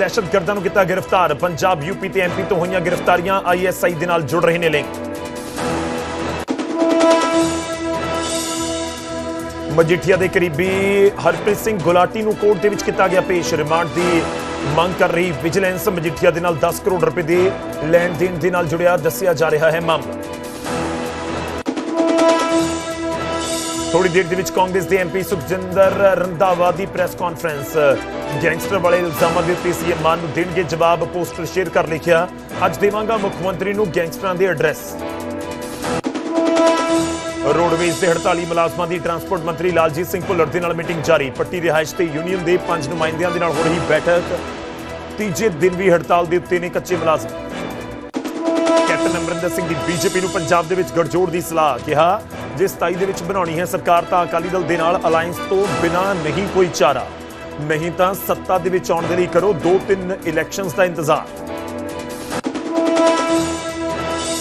ਦਹਿਸ਼ਤਗਰਦਾਂ ਨੂੰ ਕੀਤਾ ਗ੍ਰਿਫਤਾਰ। ਪੰਜਾਬ, ਯੂਪੀ ਤੇ ਐਮਪੀ ਤੋਂ ਹੋਈਆਂ ਗ੍ਰਿਫਤਾਰੀਆਂ ਆਈਐਸਆਈ ਦੇ ਨਾਲ ਜੁੜ ਰਹੇ ਨੇ ਲਿੰਕ ਮਜੀਠੀਆ ਦੇ ਕਰੀਬੀ ਹਰਪ੍ਰੀਤ ਸਿੰਘ ਗੁਲਾਟੀ ਨੂੰ ਕੋਰਟ ਦੇ ਵਿੱਚ ਕੀਤਾ ਗਿਆ ਪੇਸ਼ ਰਿਮਾਂਡ ਦੀ ਮੰਗ ਕਰ ਰਹੀ ਵਿਜੀਲੈਂਸ। ਮਜੀਠੀਆ ਦੇ ਨਾਲ 10 ਕਰੋੜ ਰੁਪਏ ਦੇ ਲੈਣ ਦੇਣ ਦੇ ਨਾਲ ਜੁੜਿਆ ਦੱਸਿਆ ਜਾ ਰਿਹਾ ਹੈ ਮਾਮਲਾ। ਥੋੜੀ ਦੇਰ ਦੇ ਵਿੱਚ ਕਾਂਗਰਸ ਦੇ ਐਮਪੀ ਸੁਖਜਿੰਦਰ ਰੰਧਾਵਾ ਦੀ ਪ੍ਰੈਸ ਕਾਨਫਰੰਸ। ਗੈਂਗਸਟਰ ਵਾਲੇ ਇਲਜ਼ਾਮਾਂ ਦੇ ਉੱਤੇ ਸੀਐਮ ਮਾਨ ਨੂੰ ਦੇਣਗੇ ਜਵਾਬ, ਪੋਸਟਰ ਸ਼ੇਅਰ ਕਰ ਲਿਖਿਆ। ਅੱਜ ਦੇਵਾਂਗਾ ਮੁੱਖ ਮੰਤਰੀ ਨੂੰ ਗੈਂਗਸਟਰਾਂ ਦੇ ਐਡਰੈਸ। ਰੋਡਵੇਜ਼ ਦੇ ਹੜਤਾਲੀ ਮੁਲਾਜ਼ਮਾਂ ਦੀ ਟਰਾਂਸਪੋਰਟ ਮੰਤਰੀ ਲਾਲਜੀਤ ਸਿੰਘ ਭੁੱਲਰ ਦੇ ਨਾਲ ਮੀਟਿੰਗ ਜਾਰੀ। ਪੱਟੀ ਰਿਹਾਇਸ਼ ਤੇ ਯੂਨੀਅਨ ਦੇ ਪੰਜ ਨੁਮਾਇੰਦਿਆਂ ਦੇ ਨਾਲ ਹੋ ਰਹੀ ਬੈਠਕ। ਤੀਜੇ ਦਿਨ ਵੀ ਹੜਤਾਲ ਦੇ ਉੱਤੇ ਨੇ ਕੱਚੇ ਮੁਲਾਜ਼ਮ। ਕੈਪਟਨ ਅਮਰਿੰਦਰ ਸਿੰਘ ਦੀ ਬੀਜੇਪੀ ਨੂੰ ਪੰਜਾਬ ਦੇ ਵਿੱਚ ਗੜਜੋੜ ਦੀ ਸਲਾਹ, ਕਿਹਾ ਜੇ 27 ਦੇ ਵਿੱਚ ਬਣਾਉਣੀ ਹੈ ਸਰਕਾਰ ਤਾਂ ਅਕਾਲੀ ਦਲ ਦੇ ਨਾਲ ਅਲਾਈਅੰਸ ਤੋਂ ਬਿਨਾ ਨਹੀਂ ਕੋਈ ਚਾਰਾ। ਨਹੀਂ ਤਾਂ ਸੱਤਾ ਦੇ ਵਿੱਚ ਆਉਣ ਦੇ ਲਈ ਕਰੋ ਦੋ ਤਿੰਨ ਇਲੈਕਸ਼ਨਸ ਦਾ ਇੰਤਜ਼ਾਰ।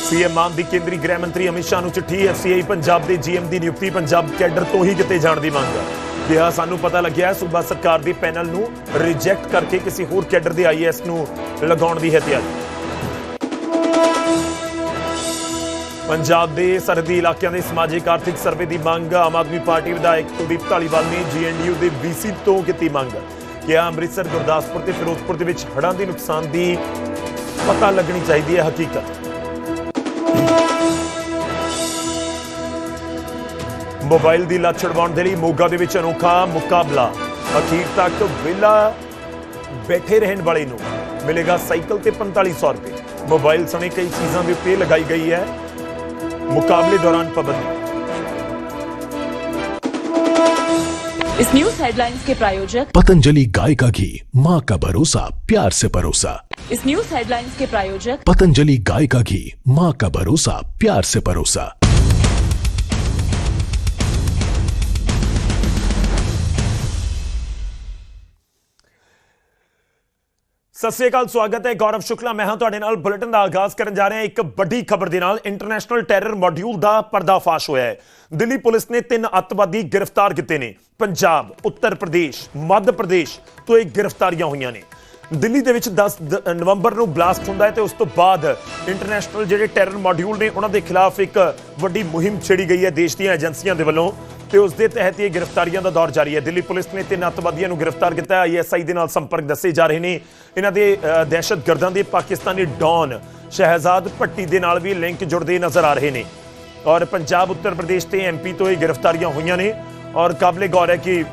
ਸੀਐਮ ਮਾਨ ਦੀ ਕੇਂਦਰੀ ਗ੍ਰਹਿ ਮੰਤਰੀ ਅਮਿਤ ਸ਼ਾਹ ਨੂੰ ਚਿੱਠੀ ਐਫਸੀਆਈ ਪੰਜਾਬ ਦੇ ਜੀਐਮ ਦੀ ਨਿਯੁਕਤੀ, ਪੰਜਾਬ ਕੈਡਰ ਤੋਂ ਹੀ ਕਿਤੇ ਜਾਣ ਦੀ ਮੰਗ। ਕਿਹਾ ਸਾਨੂੰ ਪਤਾ ਲੱਗਿਆ ਸੂਬਾ ਸਰਕਾਰ ਦੀ ਪੈਨਲ ਨੂੰ ਰਿਜੈਕਟ ਕਰਕੇ ਕਿਸੇ ਹੋਰ ਕੈਡਰ ਦੇ ਆਈਐਸ ਨੂੰ ਲਗਾਉਣ ਦੀ ਹੈ ਤਿਆਰੀ। ਪੰਜਾਬ ਦੇ ਸਰਹੱਦੀ ਇਲਾਕਿਆਂ ਦੇ ਸਮਾਜਿਕ, ਆਰਥਿਕ ਸਰਵੇ ਦੀ ਮੰਗ ਆਮ ਆਦਮੀ ਪਾਰਟੀ ਵਿਧਾਇਕ ਕੁਲਦੀਪ ਢਾਲੀਵਾਲ ਨੇ ਜੀਐਨਯੂ ਦੇ ਵੀਸੀ ਤੋਂ ਕੀਤੀ ਮੰਗ। ਕਿਹਾ ਅੰਮ੍ਰਿਤਸਰ, ਗੁਰਦਾਸਪੁਰ ਤੇ ਫਿਰੋਜ਼ਪੁਰ ਦੇ ਵਿੱਚ ਹੜ੍ਹਾਂ ਦੇ ਨੁਕਸਾਨ ਦੀ ਪਤਾ ਲੱਗਣੀ ਚਾਹੀਦੀ ਹੈ ਹਕੀਕਤ। ਮੋਬਾਈਲ ਦੀ ਲੱਤ ਛੁਡਵਾਉਣ ਦੇ ਲਈ ਮੋਗਾ ਦੇ ਵਿੱਚ ਅਨੋਖਾ ਮੁਕਾਬਲਾ। ਅਖੀਰ ਤੱਕ ਵਿਲਾ ਬੈਠੇ ਰਹਿਣ ਵਾਲੇ ਨੂੰ ਮਿਲੇਗਾ ਸਾਈਕਲ ਤੇ 4500 ਰੁਪਏ। ਮੋਬਾਈਲ ਸਣੇ ਕਈ ਚੀਜ਼ਾਂ ਦੇ ਉੱਤੇ ਲਗਾਈ ਗਈ ਹੈ। मुकाबले दौरान पाबंदी। इस न्यूज़ हेडलाइंस के प्रायोजक पतंजलि गाय का घी माँ का भरोसा प्यार से भरोसा। इस न्यूज़ हेडलाइंस के प्रायोजक पतंजलि गाय का घी माँ का भरोसा प्यार से भरोसा। ਸਤਿ ਸ੍ਰੀ ਅਕਾਲ, ਸਵਾਗਤ ਹੈ ਗੌਰਵ ਸ਼ੁਕਲਾ। ਮੈਂ ਹਾਂ ਤੁਹਾਡੇ ਨਾਲ ਬੁਲੇਟਿਨ ਦਾ ਆਗਾਜ਼ ਕਰਨ ਜਾ ਰਿਹਾ। ਇੱਕ ਵੱਡੀ ਖਬਰ ਦੇ ਨਾਲ ਇੰਟਰਨੈਸ਼ਨਲ ਟੈਰਰ ਮੋਡਿਊਲ ਦਾ ਪਰਦਾਫਾਸ਼ ਹੋਇਆ ਹੈ। ਦਿੱਲੀ ਪੁਲਿਸ ਨੇ ਤਿੰਨ ਅੱਤਵਾਦੀ ਗ੍ਰਿਫਤਾਰ ਕੀਤੇ ਨੇ। ਪੰਜਾਬ, ਉੱਤਰ ਪ੍ਰਦੇਸ਼, ਮੱਧ ਪ੍ਰਦੇਸ਼ ਤੋਂ ਇਹ ਗ੍ਰਿਫਤਾਰੀਆਂ ਹੋਈਆਂ ਨੇ। ਦਿੱਲੀ ਦੇ ਵਿੱਚ 10 ਦ- ਨਵੰਬਰ ਨੂੰ ਬਲਾਸਟ ਹੁੰਦਾ ਹੈ ਤੇ ਉਸ ਤੋਂ ਬਾਅਦ ਇੰਟਰਨੈਸ਼ਨਲ ਜਿਹੜੇ ਟੈਰਰ ਮੋਡਿਊਲ ਨੇ, ਉਹਨਾਂ ਦੇ ਖਿਲਾਫ ਇੱਕ ਵੱਡੀ ਮੁਹਿੰਮ ਛੇੜੀ ਗਈ ਹੈ। ਦੇਸ਼ ਦੀਆਂ ਏਜੰਸੀਆਂ ਦੇ ਵੱਲੋਂ ਤੇ ਉਸ ਦੇ ਤਹਿਤ ਇਹ ਗ੍ਰਿਫਤਾਰੀਆਂ ਦਾ ਦੌਰ ਜਾਰੀ ਹੈ। ਦਿੱਲੀ ਪੁਲਿਸ ਨੇ ਤਿੰਨ ਅੱਤਵਾਦੀਆਂ ਨੂੰ ਗ੍ਰਿਫਤਾਰ ਕੀਤਾ ਹੈ। ਆਈਐਸਆਈ ਦੇ ਨਾਲ ਸੰਪਰਕ ਦੱਸੇ ਜਾ ਰਹੇ ਨੇ। ਇਹਨਾਂ ਦੇ ਦਹਿਸ਼ਤਗਰਦਾਂ ਦੇ ਪਾਕਿਸਤਾਨੀ ਡੌਨ ਸ਼ਹਿਜ਼ਾਦ ਭੱਟੀ ਦੇ ਨਾਲ ਵੀ ਲਿੰਕ ਜੁੜਦੇ ਨਜ਼ਰ ਆ ਰਹੇ ਨੇ। ਔਰ ਪੰਜਾਬ ਉੱਤਰ ਪ੍ਰਦੇਸ਼ ਤੇ ਐਮਪੀ ਤੋਂ ਇਹ ਗ੍ਰਿਫਤਾਰੀਆਂ ਹੋਈਆਂ ਨੇ। ਔਰ ਕਾਬਲੇ ਗੌਰ ਹੈ ਕਿ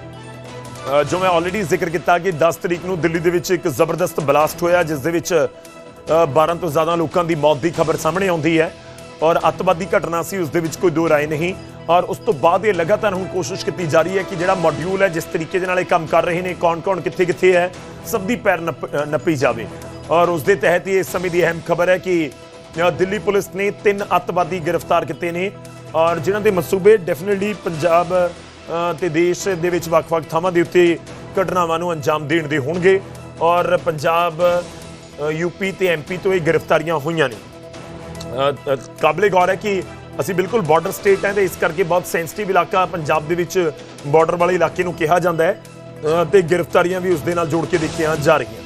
ਜੋ ਮੈਂ ਆਲਰੇਡੀ ਜ਼ਿਕਰ ਕੀਤਾ ਕਿ 10 ਤਰੀਕ ਨੂੰ ਦਿੱਲੀ ਦੇ ਵਿੱਚ ਇੱਕ ਜ਼ਬਰਦਸਤ ਬਲਾਸਟ ਹੋਇਆ ਜਿਸ ਦੇ ਵਿੱਚ ਅ, 12 ਤੋਂ ਜ਼ਿਆਦਾ ਲੋਕਾਂ ਦੀ ਮੌਤ ਦੀ ਖਬਰ ਸਾਹਮਣੇ ਆਉਂਦੀ ਹੈ। ਔਰ ਅੱਤਵਾਦੀ ਘਟਨਾ ਸੀ ਉਸ ਦੇ ਵਿੱਚ ਕੋਈ ਦੋ ਰਾਏ ਨਹੀਂ। ਔਰ ਉਸ ਤੋਂ ਬਾਅਦ ਇਹ ਲਗਾਤਾਰ ਹੁਣ ਕੋਸ਼ਿਸ਼ ਕੀਤੀ ਜਾ ਰਹੀ ਹੈ ਕਿ ਜਿਹੜਾ ਮੋਡਿਊਲ ਹੈ ਜਿਸ ਤਰੀਕੇ ਦੇ ਨਾਲ ਇਹ ਕੰਮ ਕਰ ਰਹੇ ਨੇ ਕੌਣ-ਕੌਣ ਕਿੱਥੇ-ਕਿੱਥੇ ਹੈ ਸਭ ਦੀ ਪੈਰ ਨੱਪ- ਨੱਪੀ ਜਾਵੇ। ਔਰ ਉਸ ਦੇ ਤਹਿਤ ਹੀ ਇਸ ਸਮੇਂ ਦੀ ਅਹਿਮ ਖਬਰ ਹੈ ਕਿ ਦਿੱਲੀ ਪੁਲਿਸ ਨੇ ਤਿੰਨ ਅੱਤਵਾਦੀ ਗ੍ਰਿਫਤਾਰ ਕੀਤੇ ਨੇ। ਔਰ ਜਿਨ੍ਹਾਂ ਦੇ ਮਸੂਬੇ ਡੈਫੀਨਿਟਲੀ ਪੰਜਾਬ ਅ, ਤੇ ਦੇਸ਼ ਦੇ ਵਿੱਚ ਵੱਖ-ਵੱਖ ਥਾਵਾਂ ਦੇ ਉੱਤੇ ਘਟਨਾਵਾਂ ਨੂੰ ਅੰਜਾਮ ਦੇਣ ਦੇ ਹੋਣਗੇ। ਔਰ ਪੰਜਾਬ ਅ, ਯੂਪੀ ਤੇ ਐਮਪੀ ਤੋਂ ਇਹ ਗ੍ਰਿਫਤਾਰੀਆਂ ਹੋਈਆਂ ਨੇ। ਕਾਬਲੇ ਗੌਰ ਹੈ ਕਿ ਅਸੀਂ ਬਿਲਕੁਲ ਬਾਰਡਰ ਸਟੇਟ ਹੈ ਤੇ ਇਸ ਕਰਕੇ ਬਹੁਤ ਸੈਂਸਿਟਿਵ ਇਲਾਕਾ ਪੰਜਾਬ ਦੇ ਵਿੱਚ ਬਾਰਡਰ ਵਾਲੇ ਇਲਾਕੇ ਨੂੰ ਕਿਹਾ ਜਾਂਦਾ ਹੈ। ਅ, ਤੇ ਗ੍ਰਿਫਤਾਰੀਆਂ ਵੀ ਉਸ ਦੇ ਨਾਲ ਜੋੜ ਕੇ ਦੇਖੀਆਂ ਜਾ ਰਹੀਆਂ।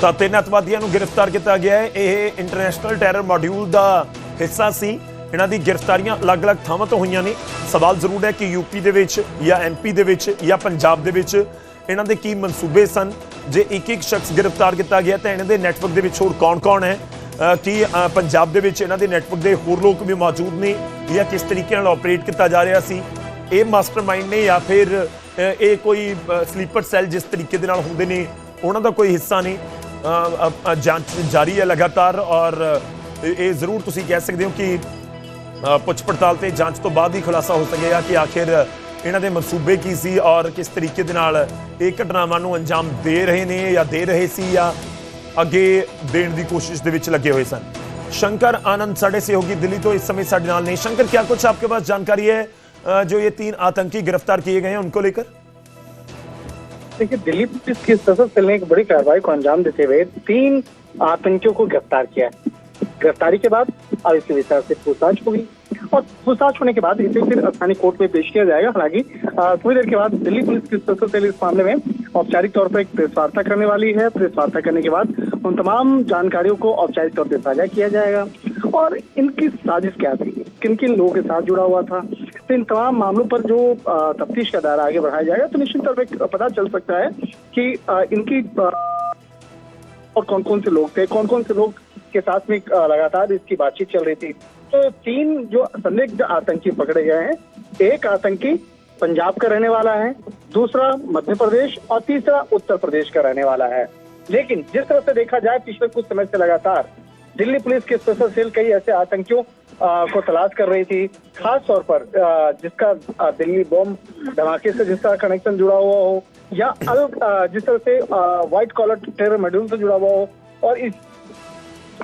ਤਾਂ ਤਿੰਨ ਅਤਵਾਦੀਆਂ ਨੂੰ ਗ੍ਰਿਫਤਾਰ ਕੀਤਾ ਗਿਆ ਹੈ। ਇਹ ਇੰਟਰਨੈਸ਼ਨਲ ਟੈਰਰ ਮੋਡਿਊਲ ਦਾ ਹਿੱਸਾ ਸੀ। ਇਹਨਾਂ ਦੀ ਗ੍ਰਿਫਤਾਰੀਆਂ ਅਲੱਗ-ਅਲੱਗ ਥਾਵਾਂ ਤੋਂ ਹੋਈਆਂ ਨੇ। ਸਵਾਲ ਜ਼ਰੂਰ ਹੈ ਕਿ ਯੂਪੀ ਦੇ ਵਿੱਚ ਜਾਂ ਐਮਪੀ ਦੇ ਵਿੱਚ ਜਾਂ ਪੰਜਾਬ ਦੇ ਵਿੱਚ ਇਹਨਾਂ ਦੇ ਕੀ ਮਨਸੂਬੇ ਸਨ? ਜੇ ਇੱਕ ਇੱਕ ਸ਼ਖਸ ਗ੍ਰਿਫਤਾਰ ਕੀਤਾ ਗਿਆ ਤਾਂ ਇਹਨਾਂ ਦੇ ਨੈਟਵਰਕ ਦੇ ਵਿੱਚ ਹੋਰ ਕੌਣ-ਕੌਣ ਹੈ? ਅ, ਕੀ ਪੰਜਾਬ ਦੇ ਵਿੱਚ ਇਹਨਾਂ ਦੇ ਨੈਟਵਰਕ ਦੇ ਹੋਰ ਲੋਕ ਵੀ ਮੌਜੂਦ ਨੇ ਜਾਂ ਕਿਸ ਤਰੀਕੇ ਨਾਲ ਆਪਰੇਟ ਕੀਤਾ ਜਾ ਰਿਹਾ ਸੀ? ਇਹ ਮਾਸਟਰਮਾਈਂਡ ਨੇ ਜਾਂ ਫਿਰ ਇਹ ਕੋਈ ਸਲੀਪਰ ਸੈੱਲ ਜਿਸ ਤਰੀਕੇ ਦੇ ਨਾਲ ਹੁੰਦੇ ਨੇ ਉਹਨਾਂ ਦਾ ਕੋਈ ਹਿੱਸਾ ਨਹੀਂ ਜਾਂਚ ਜਾਰੀ ਹੈ ਲਗਾਤਾਰ ਔਰ ਇਹ ਜ਼ਰੂਰ ਤੁਸੀਂ ਕਹਿ ਸਕਦੇ ਹੋ ਕਿ ਪੁੱਛ ਪੜਤਾਲ ਤੇ ਜਾਂਚ ਤੋਂ ਬਾਅਦ ਹੀ ਖੁਲਾਸਾ ਹੋ ਸਕੇਗਾ ਕਿ ਆਖਿਰ ਇਹਨਾਂ ਦੇ ਮਨਸੂਬੇ ਕੀ ਸੀ ਔਰ ਕਿਸ ਤਰੀਕੇ ਦੇ ਨਾਲ ਇਹ ਘਟਨਾਵਾਂ ਨੂੰ ਅੰਜਾਮ ਦੇ ਰਹੇ ਨੇ ਜਾਂ ਦੇ ਰਹੇ ਸੀ ਜਾਂ ਅੱਗੇ ਦੇਣ ਦੀ ਕੋਸ਼ਿਸ਼ ਦੇ ਵਿੱਚ ਲੱਗੇ ਹੋਏ ਸਨ शंकर आनंद साढ़े सहयोगी दिल्ली तो इस समय साढ़े नाल नहीं शंकर क्या कुछ आपके पास जानकारी है अ, जो ये तीन आतंकी गिरफ्तार किए गए हैं उनको लेकर देखिए दिल्ली पुलिस की सशस्त्र सेल ने एक बड़ी कार्रवाई को अंजाम देते हुए तीन आतंकियों को गिरफ्तार किया है गिरफ्तारी के बाद और इसके विस्तार से पूछताछ होगी। और पूछताछ होने के बाद इसे फिर स्थानीय कोर्ट में पेश किया जाएगा। हालाँकि थोड़ी देर के बाद दिल्ली पुलिस की स्पेशल इस मामले में औपचारिक तौर पर एक प्रेस वार्ता करने वाली है। प्रेस वार्ता करने के बाद उन तमाम जानकारियों को औपचारिक तौर पर साझा किया जाएगा। और इनकी साजिश क्या थी? किन किन लोगों के साथ जुड़ा हुआ था? तो इन तमाम मामलों पर जो तफ्तीश का दायरा आगे बढ़ाया जाएगा तो निश्चित तौर पर पता चल सकता है कि इनकी और कौन कौन से लोग थे कौन कौन से लोग के साथ में लगातार इसकी बातचीत चल रही थी। तो तीन जो संदिग्ध आतंकी पकड़े गए हैं एक आतंकी पंजाब का रहने वाला है दूसरा मध्य प्रदेश और तीसरा उत्तर प्रदेश का रहने वाला है। लेकिन जिस तरह से देखा जाए पिछले कुछ समय से लगातार दिल्ली पुलिस की स्पेशल सेल कई ऐसे आतंकियों को तलाश कर रही थी। खास तौर पर अ, जिसका अ, दिल्ली बॉम्ब धमाके से जिसका कनेक्शन जुड़ा हुआ हो या अल जिस तरह से व्हाइट कॉलर टेरर मॉड्यूल से जुड़ा हुआ हो और इस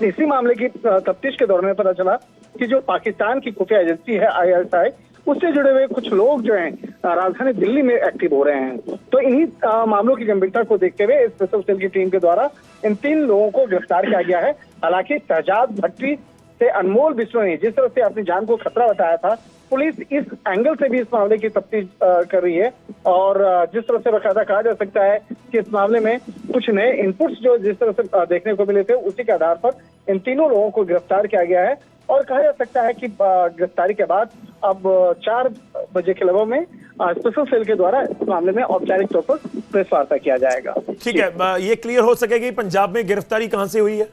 इसी मामले की तफ्तीश के दौरान पता चला कि जो पाकिस्तान की खुफिया एजेंसी है आईएसआई उससे जुड़े हुए कुछ लोग जो हैं राजधानी दिल्ली में एक्टिव हो रहे हैं। तो इन्हीं मामलों की गंभीरता को देखते हुए स्पेशल सेल की टीम के द्वारा इन तीन लोगों को गिरफ़्तार किया गया है। हालाँकि शहजाद भट्टी से अनमोल बिश्नोई जिस तरह से अपनी जान को खतरा बताया था पुलिस इस एंगल से भी इस मामले की तफ्तीश कर रही है और जिस तरह से बकायदा कहा जा सकता है कि इस मामले में कुछ नए इनपुट्स जो जिस तरह से देखने को मिले थे उसी के आधार पर इन तीनों लोगों को गिरफ़्तार किया गया है और कहा जा सकता है कि गिरफ्तारी के बाद अब चार बजे के लगभग में स्पेशल सेल के द्वारा इस मामले में औपचारिक तौर पर प्रेस वार्ता किया जाएगा। ठीक है ये क्लियर हो सकेगी पंजाब में गिरफ्तारी कहाँ से हुई है?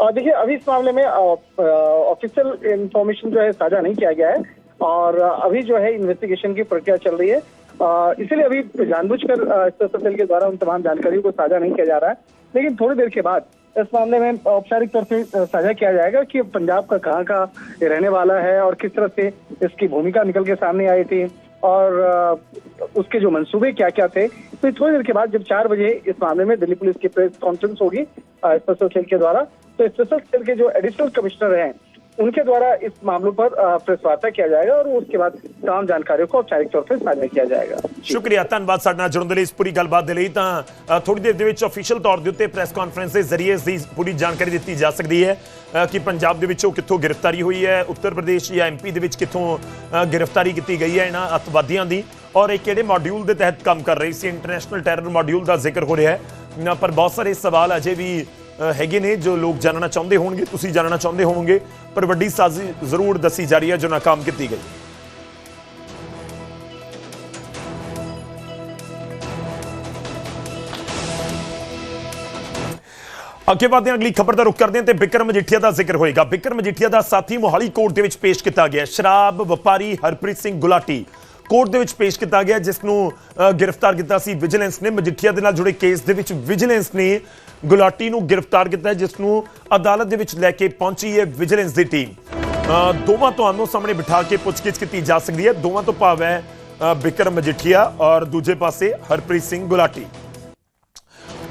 देखिए, अभी इस मामले में ऑफिशियल इंफॉर्मेशन जो है साझा नहीं किया गया है और अभी जो है इन्वेस्टिगेशन की प्रक्रिया चल रही है। इसीलिए अभी जानबूझकर स्पेशल सेल के द्वारा उन तमाम जानकारियों को साझा नहीं किया जा रहा है। लेकिन थोड़ी देर के बाद इस मामले में औपचारिक तौर से साझा किया जाएगा कि पंजाब का कहाँ का रहने वाला है और किस तरह से इसकी भूमिका निकल के सामने आई थी और उसके जो मंसूबे क्या क्या थे। तो थोड़ी देर के बाद जब चार बजे इस मामले में दिल्ली पुलिस की प्रेस कॉन्फ्रेंस होगी स्पेशल सेल के द्वारा। तो स्पेशल सेल के जो एडिशनल कमिश्नर हैं उनके द्वारा इस मामलों पर अ, प्रेस वार्ता किया जाएगा और उसके बाद तमाम जानकारियों को औपचारिक तौर पर साझा किया ਜਾਏਗਾ ਸ਼ੁਕਰੀਆ ਧੰਨਵਾਦ ਸਾਡੇ ਨਾਲ ਜੁੜਨ ਦੇ ਲਈ ਇਸ ਪੂਰੀ ਗੱਲਬਾਤ ਦੇ ਲਈ ਤਾਂ ਅ, ਥੋੜੀ ਦੇਰ ਦੇ ਵਿੱਚ ਅਫੀਸ਼ੀਅਲ ਤੌਰ ਦੇ ਉੱਤੇ ਪ੍ਰੈਸ ਕਾਨਫਰੰਸ ਦੇ ਜ਼ਰੀਏ ਇਸ ਦੀ ਪੂਰੀ ਜਾਣਕਾਰੀ ਦਿੱਤੀ ਜਾ ਸਕਦੀ ਹੈ ਅ, ਕਿ ਪੰਜਾਬ ਦੇ ਵਿੱਚੋਂ ਕਿੱਥੋਂ ਗ੍ਰਿਫਤਾਰੀ ਹੋਈ ਹੈ ਉੱਤਰ ਪ੍ਰਦੇਸ਼ ਜਾਂ ਐਮਪੀ ਦੇ ਵਿੱਚ ਕਿੱਥੋਂ ਅ, ਗ੍ਰਿਫਤਾਰੀ ਕੀਤੀ ਗਈ ਹੈ ਇਹਨਾਂ ਅੱਤਵਾਦੀਆਂ ਦੀ ਔਰ ਇਹ ਕਿਹੜੇ ਮੋਡਿਊਲ ਦੇ ਤਹਿਤ ਕੰਮ ਕਰ ਰਹੀ ਸੀ ਇੰਟਰਨੈਸ਼ਨਲ ਟੈਰਰ ਮੋਡਿਊਲ ਦਾ ਜ਼ਿਕਰ ਹੋ ਰਿਹਾ ਹੈ ਅ, ਪਰ ਬਹੁਤ ਸਾਰੇ ਸਵਾਲ ਅਜੇ ਵੀ ਅ, ਹੈਗੇ ਨੇ ਜੋ ਲੋਕ ਜਾਣਨਾ ਚਾਹੁੰਦੇ ਹੋਣਗੇ, ਤੁਸੀਂ ਜਾਣਨਾ ਚਾਹੁੰਦੇ ਹੋਵੋਗੇ, ਪਰ ਵੱਡੀ ਸਾਜ਼ਿਸ਼ ਜ਼ਰੂਰ ਦੱਸੀ ਜਾ ਰਹੀ ਹੈ ਜੋ ਨਾਕਾਮ ਕੀਤੀ ਗਈ। ਅੱਗੇ ਵਧਦੇ ਹਾਂ, ਅਗਲੀ ਖਬਰ ਦਾ ਰੁਖ ਕਰਦੇ ਹਾਂ ਤੇ ਬਿਕਰਮ ਮਜੀਠੀਆ ਦਾ ਜ਼ਿਕਰ ਹੋਏਗਾ। ਬਿਕਰਮ ਮਜੀਠੀਆ ਦਾ ਸਾਥੀ ਮੋਹਾਲੀ ਕੋਰਟ ਦੇ ਵਿੱਚ ਪੇਸ਼ ਕੀਤਾ ਗਿਆ। ਸ਼ਰਾਬ ਵਪਾਰੀ ਹਰਪ੍ਰੀਤ ਸਿੰਘ ਗੁਲਾਟੀ ਕੋਰਟ ਦੇ ਵਿੱਚ ਪੇਸ਼ ਕੀਤਾ ਗਿਆ, ਜਿਸ ਨੂੰ ਗ੍ਰਿਫਤਾਰ ਕੀਤਾ ਸੀ। ਵਿਜੀਲੈਂਸ ਨੇ ਮਜੀਠੀਆ ਦੇ ਨਾਲ ਜੁੜੇ ਕੇਸ ਦੇ ਵਿੱਚ ਵਿਜੀਲੈਂਸ ਨੇ ਗੁਲਾਟੀ ਨੂੰ ਗ੍ਰਿਫਤਾਰ ਕੀਤਾ ਹੈ, ਜਿਸ ਨੂੰ ਅਦਾਲਤ ਦੇ ਵਿੱਚ ਲੈ ਕੇ ਪਹੁੰਚੀ ਹੈ ਵਿਜੀਲੈਂਸ ਦੀ ਟੀਮ। ਦੋਵਾਂ ਤੁਹਾਨੂੰ ਸਾਹਮਣੇ ਬਿਠਾ ਕੇ ਪੁੱਛਗਿੱਛ ਕੀਤੀ ਜਾ ਸਕਦੀ ਹੈ। ਦੋਵਾਂ ਤੋਂ ਭਾਵ ਹੈ ਬਿਕਰਮ ਮਜੀਠੀਆ ਔਰ ਦੂਜੇ ਪਾਸੇ ਹਰਪ੍ਰੀਤ ਸਿੰਘ ਗੁਲਾਟੀ।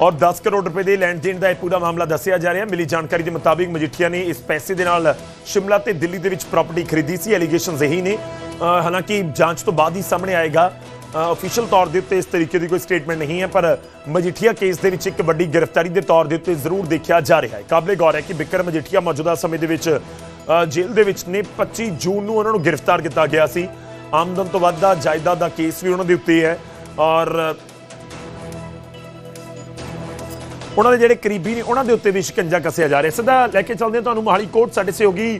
ਔਰ 10 ਕਰੋੜ ਰੁਪਏ ਦੇ ਲੈਣ ਦੇਣ ਦਾ ਇਹ ਪੂਰਾ ਮਾਮਲਾ ਦੱਸਿਆ ਜਾ ਰਿਹਾ ਮਿਲੀ ਜਾਣਕਾਰੀ ਦੇ ਮੁਤਾਬਿਕ ਮਜੀਠੀਆ ਨੇ ਇਸ ਪੈਸੇ ਦੇ ਨਾਲ ਸ਼ਿਮਲਾ ਤੇ ਦਿੱਲੀ ਦੇ ਵਿੱਚ ਪ੍ਰਾਪਰਟੀ ਖਰੀਦੀ ਸੀ। ਐਲੀਗੇਸ਼ਨਸ ਇਹੀ ਨੇ। ਹਾਲਾਂਕਿ ਜਾਂਚ ਤੋਂ ਬਾਅਦ ਹੀ ਸਾਹਮਣੇ ਆਏਗਾ। ਅਫੀਸ਼ੀਅਲ ਤੌਰ ਦੇ ਉੱਤੇ ਇਸ ਤਰੀਕੇ ਦੀ ਕੋਈ ਸਟੇਟਮੈਂਟ ਨਹੀਂ ਹੈ, ਪਰ ਮਜੀਠੀਆ ਕੇਸ ਦੇ ਵਿੱਚ ਇੱਕ ਵੱਡੀ ਗ੍ਰਿਫਤਾਰੀ ਦੇ ਤੌਰ ਦੇ ਉੱਤੇ ਜ਼ਰੂਰ ਦੇਖਿਆ ਜਾ ਰਿਹਾ ਹੈ। ਕਾਬਲੇ ਗੌਰ ਹੈ ਕਿ ਬਿਕਰਮ ਮਜੀਠੀਆ ਮੌਜੂਦਾ ਸਮੇਂ ਦੇ ਵਿੱਚ ਜੇਲ੍ਹ ਦੇ ਵਿੱਚ ਨੇ 25 ਜੂਨ ਨੂੰ ਉਹਨਾਂ ਨੂੰ ਗ੍ਰਿਫਤਾਰ ਕੀਤਾ ਗਿਆ ਸੀ। ਆਮਦਨ ਤੋਂ ਵੱਧ ਦਾ, ਜਾਇਦਾਦ ਦਾ ਕੇਸ ਵੀ ਉਹਨਾਂ ਦੇ ਉੱਤੇ ਹੈ ਔਰ ਉਹਨਾਂ ਦੇ ਜਿਹੜੇ ਕਰੀਬੀ ਨੇ, ਉਹਨਾਂ ਦੇ ਉੱਤੇ ਵੀ ਸ਼ਿਕੰਜਾ ਕੱਸਿਆ ਜਾ ਰਿਹਾ ਸਿੱਧਾ ਲੈ ਕੇ ਚੱਲਦੇ ਹਾਂ ਤੁਹਾਨੂੰ ਮੋਹਾਲੀ ਕੋਰਟ, ਸਾਡੇ ਸਹਿਯੋਗੀ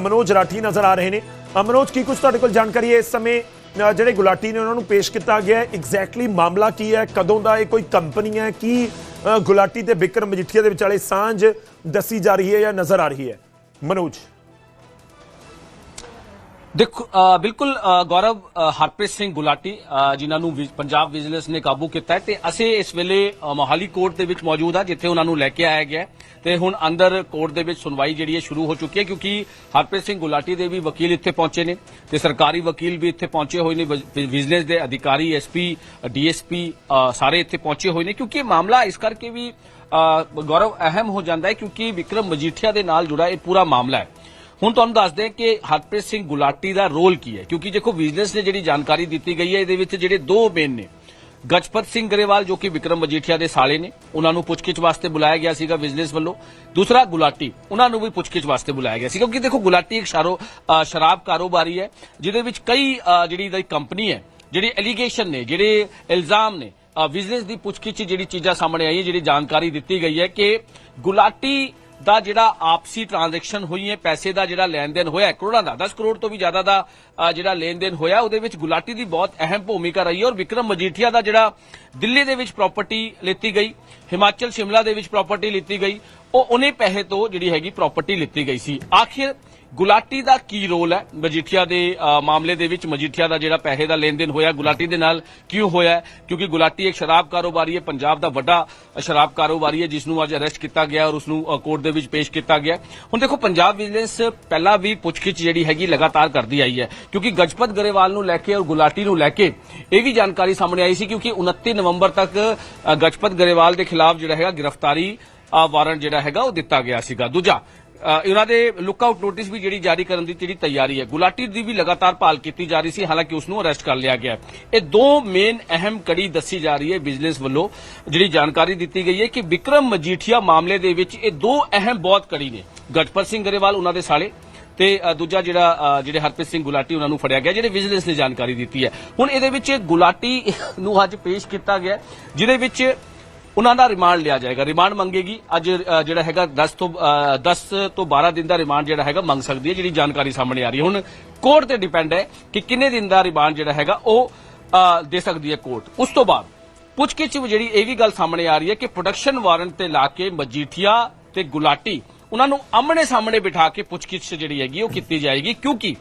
ਮਨੋਜ ਰਾਠੀ ਨਜ਼ਰ ਆ ਰਹੇ ਨੇ। ਮਨੋਜ, ਕੀ ਕੁਝ ਤੁਹਾਡੇ ਕੋਲ ਜਾਣਕਾਰੀ ਹੈ ਇਸ ਸਮੇਂ? ਜਿਹੜੇ ਗੁਲਾਟੀ ਨੇ ਉਹਨਾਂ ਨੂੰ ਪੇਸ਼ ਕੀਤਾ ਗਿਆ ਹੈ। ਐਗਜ਼ੈਕਟਲੀ ਮਾਮਲਾ ਕੀ ਹੈ? ਕਦੋਂ ਦਾ ਇਹ ਕੋਈ ਕੰਪਨੀ ਹੈ? ਕੀ ਗੁਲਾਟੀ ਤੇ ਬਿਕਰਮ ਮਜੀਠੀਆ ਦੇ ਵਿਚਾਲੇ ਸਾਂਝ ਦੱਸੀ ਜਾ ਰਹੀ ਹੈ ਜਾਂ ਨਜ਼ਰ ਆ ਰਹੀ ਹੈ? ਮਨੋਜ। ਦੇਖੋ ਬਿਲਕੁਲ ਗੌਰਵ ਹਰਪ੍ਰੀਤ ਸਿੰਘ ਗੁਲਾਟੀ ਜਿਨ੍ਹਾਂ ਨੂੰ ਵਿਜ- ਪੰਜਾਬ ਵਿਜੀਲੈਂਸ ਨੇ ਕਾਬੂ ਕੀਤਾ ਹੈ ਤੇ ਅਸੀਂ ਇਸ ਵੇਲੇ ਮੋਹਾਲੀ ਕੋਰਟ ਦੇ ਵਿੱਚ ਮੌਜੂਦ ਆ ਜਿੱਥੇ ਉਹਨਾਂ ਨੂੰ ਲੈ ਕੇ ਆਇਆ ਗਿਆ ਹੈ। ਤੇ ਹੁਣ ਅੰਦਰ ਕੋਰਟ ਦੇ ਵਿੱਚ ਸੁਣਵਾਈ ਜਿਹੜੀ ਹੈ ਸ਼ੁਰੂ ਹੋ ਚੁੱਕੀ ਹੈ, ਕਿਉਂਕਿ ਹਰਪ੍ਰੀਤ ਸਿੰਘ ਗੁਲਾਟੀ ਦੇ ਵੀ ਵਕੀਲ ਇੱਥੇ ਪਹੁੰਚੇ ਨੇ ਤੇ ਸਰਕਾਰੀ ਵਕੀਲ ਵੀ ਇੱਥੇ ਪਹੁੰਚੇ ਹੋਏ ਨੇ ਵਿਜੀਲੈਂਸ ਦੇ ਅਧਿਕਾਰੀ, ਐਸਪੀ ਡੀਐਸਪੀ ਸਾਰੇ ਇੱਥੇ ਪਹੁੰਚੇ ਹੋਏ ਨੇ, ਕਿਉਂਕਿ ਇਹ ਮਾਮਲਾ ਇਸ ਕਰਕੇ ਵੀ ਗੌਰਵ ਅਹਿਮ ਹੋ ਜਾਂਦਾ ਹੈ, ਕਿਉਂਕਿ ਵਿਕਰਮ ਮਜੀਠੀਆ ਦੇ ਨਾਲ ਜੁੜਾ ਇਹ ਪੂਰਾ ਮਾਮਲਾ ਹੈ। ਹੁਣ ਤੁਹਾਨੂੰ ਦੱਸਦੇ ਹਾਂ ਕਿ ਹਰਪ੍ਰੀਤ ਸਿੰਘ ਗੁਲਾਟੀ ਦਾ ਰੋਲ ਕੀ ਹੈ, ਕਿਉਂਕਿ ਦੇਖੋ ਵਿਜੀਲੈਂਸ ਨੇ ਜਿਹੜੀ ਜਾਣਕਾਰੀ ਦਿੱਤੀ ਗਈ ਹੈ, ਇਹਦੇ ਵਿੱਚ ਜਿਹੜੇ ਦੋ ਮੇਨ ਨੇ। ਗਜਪਤ ਸਿੰਘ ਗਰੇਵਾਲ ਜੋ ਕਿ ਵਿਕਰਮ ਮਜੀਠੀਆ ਦੇ ਸਾਲੇ ਨੇ, ਉਹਨਾਂ ਨੂੰ ਪੁੱਛਗਿੱਛ ਵਾਸਤੇ ਬੁਲਾਇਆ ਗਿਆ ਸੀਗਾ ਵਿਜੀਲੈਂਸ ਵੱਲੋਂ। ਦੂਸਰਾ ਗੁਲਾਟੀ, ਉਹਨਾਂ ਨੂੰ ਵੀ ਪੁੱਛਗਿੱਛ ਵਾਸਤੇ ਬੁਲਾਇਆ ਗਿਆ ਸੀ, ਕਿਉਂਕਿ ਦੇਖੋ ਗੁਲਾਟੀ ਇੱਕ ਸ਼ਾਰੋ ਸ਼ਰਾਬ ਕਾਰੋਬਾਰੀ ਹੈ, ਜਿਹਦੇ ਵਿੱਚ ਕਈ ਜਿਹੜੀ ਦੀ ਕੰਪਨੀ ਹੈ, ਜਿਹੜੀ ਐਲੀਗੇਸ਼ਨ ਨੇ, ਜਿਹੜੇ ਇਲਜ਼ਾਮ ਨੇ ਬਿਜਨਸ ਦੀ ਪੁੱਛਗਿੱਛ ਜਿਹੜੀ ਚੀਜ਼ਾਂ ਸਾਹਮਣੇ ਆਈ ਹੈ ਜਿਹੜੀ ਜਾਣਕਾਰੀ ਦਿੱਤੀ ਗਈ ਹੈ ਕਿ ਗੁਲਾਟੀ ਦਾ ਜਿਹੜਾ ਆਪਸੀ ਟ੍ਰਾਂਜੈਕਸ਼ਨ ਹੋਈ ਹੈ, ਪੈਸੇ ਦਾ ਜਿਹੜਾ ਲੈਣ ਦੇਣ ਹੋਇਆ ਕਰੋੜਾਂ ਦਾ 10 ਕਰੋੜ ਤੋਂ ਵੀ ਜ਼ਿਆਦਾ ਦਾ ਜਿਹੜਾ ਲੈਣ ਦੇਣ ਹੋਇਆ, ਉਹਦੇ ਵਿੱਚ ਗੁਲਾਟੀ ਦੀ ਬਹੁਤ ਅਹਿਮ ਭੂਮਿਕਾ ਰਹੀ ਹੈ ਔਰ ਵਿਕਰਮ ਮਜੀਠੀਆ ਦਾ ਜਿਹੜਾ ਦਿੱਲੀ ਦੇ ਵਿੱਚ ਪ੍ਰਾਪਰਟੀ ਲਿੱਤੀ ਗਈ, ਹਿਮਾਚਲ ਸ਼ਿਮਲਾ ਦੇ ਵਿੱਚ ਪ੍ਰਾਪਰਟੀ ਲਿੱਤੀ ਗਈ, ਉਹ ਉਹਨੇ ਪੈਸੇ ਤੋਂ ਜਿਹੜੀ ਹੈਗੀ ਪ੍ਰਾਪਰਟੀ ਲਿੱਤੀ ਗਈ ਸੀ। ਆਖਿਰ ਗੁਲਾਟੀ ਦਾ ਕੀ ਰੋਲ ਹੈ? ਮਜੀਠੀਆ ਦੇ ਮਾਮਲੇ ਦੇ ਵਿੱਚ ਮਜੀਠੀਆ ਦਾ ਜਿਹੜਾ ਪੈਸੇ ਦਾ ਲੈਣ ਦੇਣ ਹੋਇਆ, ਗੁਲਾਟੀ ਦੇ ਨਾਲ ਕਿਉਂ ਹੋਇਆ? ਕਿਉਂਕਿ ਗੁਲਾਟੀ ਇੱਕ ਸ਼ਰਾਬ ਕਾਰੋਬਾਰੀ ਹੈ, ਪੰਜਾਬ ਦਾ ਵੱਡਾ ਸ਼ਰਾਬ ਕਾਰੋਬਾਰੀ ਹੈ ਜਿਸ ਨੂੰ ਅੱਜ ਅਰੈਸਟ ਕੀਤਾ ਗਿਆ ਔਰ ਉਸ ਨੂੰ ਕੋਰਟ ਦੇ ਵਿੱਚ ਪੇਸ਼ ਕੀਤਾ ਗਿਆ। ਹੁਣ ਦੇਖੋ, ਪੰਜਾਬ ਵਿਜੀਲੈਂਸ ਪਹਿਲਾਂ ਵੀ ਪੁੱਛਗਿੱਛ ਜਿਹੜੀ ਹੈਗੀ ਲਗਾਤਾਰ ਕਰਦੀ ਆਈ ਹੈ। ਕਿਉਂਕਿ ਗਜਪਤ ਗਰੇਵਾਲ ਨੂੰ ਲੈ ਕੇ ਔਰ ਗੁਲਾਟੀ ਨੂੰ ਲੈ ਕੇ ਇਹ ਵੀ ਜਾਣਕਾਰੀ ਸਾਹਮਣੇ ਆਈ ਸੀ ਕਿਉਂਕਿ 29 ਨਵੰਬਰ ਤੱਕ ਗਜਪਤ ਗਰੇਵਾਲ ਦੇ ਖਿਲਾਫ ਜਿਹੜਾ ਹੈਗਾ ਗ੍ਰਿਫਤਾਰੀ ਵਾਰੰਟ ਜਿਹੜਾ ਹੈਗਾ ਉਹ ਦਿੱਤਾ ਗਿਆ ਸੀਗਾ। ਦੂਜਾ ਅ, ਦੇ ਲੁੱਕ ਨੋਟਿਸ ਵੀ ਜਿਹੜੀ ਜਾਰੀ ਕਰਨ ਦੀ ਜਿਹੜੀ ਤਿਆਰੀ ਹੈ। ਗੁਲਾਟੀ ਦੀ ਵੀ ਲਗਾਤਾਰ ਭਾਲ ਕੀਤੀ ਜਾ ਰਹੀ ਸੀ ਹਾਲਾਂਕਿ ਉਸ ਨੂੰ ਅਰੈਸਟ ਕਰ ਲਿਆ ਗਿਆ ਇਹ ਦੋ ਮੇਨ ਅਹਿਮ ਕੜੀ ਦੱਸੀ ਜਾ ਰਹੀ ਹੈ ਵਿਜੀਲੈਂਸ ਵੱਲੋਂ ਜਿਹੜੀ ਜਾਣਕਾਰੀ ਦਿੱਤੀ ਗਈ ਹੈ ਕਿ ਵਿਕਰਮ ਮਜੀਠੀਆ ਮਾਮਲੇ ਦੇ ਵਿੱਚ ਇਹ ਦੋ ਅਹਿਮ ਬਹੁਤ ਕੜੀ ਨੇ। ਗਜਪਤ ਸਿੰਘ ਗਰੇਵਾਲ ਉਹਨਾਂ ਦੇ ਸਾਲੇ ਤੇ ਦੂਜਾ ਜਿਹੜਾ ਜਿਹੜੇ ਹਰਪ੍ਰੀਤ ਸਿੰਘ ਗੁਲਾਟੀ ਉਹਨਾਂ ਨੂੰ ਫੜਿਆ ਗਿਆ ਜਿਹੜੇ ਵਿਜੀਲੈਂਸ ਨੇ ਜਾਣਕਾਰੀ ਦਿੱਤੀ ਹੈ। ਹੁਣ ਇਹਦੇ ਵਿੱਚ ਗੁਲਾਟੀ ਨੂੰ ਅੱਜ ਪੇਸ਼ ਕੀਤਾ ਗਿਆ ਜਿਹਦੇ ਵਿੱਚ ਉਹਨਾਂ ਦਾ ਰਿਮਾਂਡ ਲਿਆ ਜਾਏਗਾ। ਰਿਮਾਂਡ ਮੰਗੇਗੀ। ਅੱਜ ਜਿਹੜਾ ਹੈਗਾ 10 ਤੋਂ ਅ, 10 ਤੋਂ 12 ਦਿਨ ਦਾ ਰਿਮਾਂਡ ਜਿਹੜਾ ਹੈਗਾ ਮੰਗ ਸਕਦੀ ਹੈ ਜਿਹੜੀ ਜਾਣਕਾਰੀ ਸਾਹਮਣੇ ਆ ਰਹੀ ਹੈ। ਹੁਣ ਕੋਰਟ ਤੇ ਡਿਪੈਂਡ ਹੈ ਕਿ ਕਿੰਨੇ ਦਿਨ ਦਾ ਰਿਮਾਂਡ ਜਿਹੜਾ ਹੈਗਾ ਉਹ ਦੇ ਸਕਦੀ ਹੈ ਕੋਰਟ ਉਸ ਤੋਂ ਬਾਅਦ ਪੁੱਛਗਿੱਛ ਜਿਹੜੀ ਇਹ ਵੀ ਗੱਲ ਸਾਹਮਣੇ ਆ ਰਹੀ ਹੈ ਕਿ ਪ੍ਰੋਡਕਸ਼ਨ ਵਾਰੰਟ ਤੇ ਲਾ ਕੇ ਮਜੀਠੀਆ ਤੇ ਗੁਲਾਟੀ ਉਹਨਾਂ ਨੂੰ ਆਮਣੇ ਸਾਹਮਣੇ ਬਿਠਾ ਕੇ ਪੁੱਛਗਿੱਛ ਜਿਹੜੀ ਹੈਗੀ ਉਹ ਕੀਤੀ ਜਾਏਗੀ। ਕਿਉਂਕਿ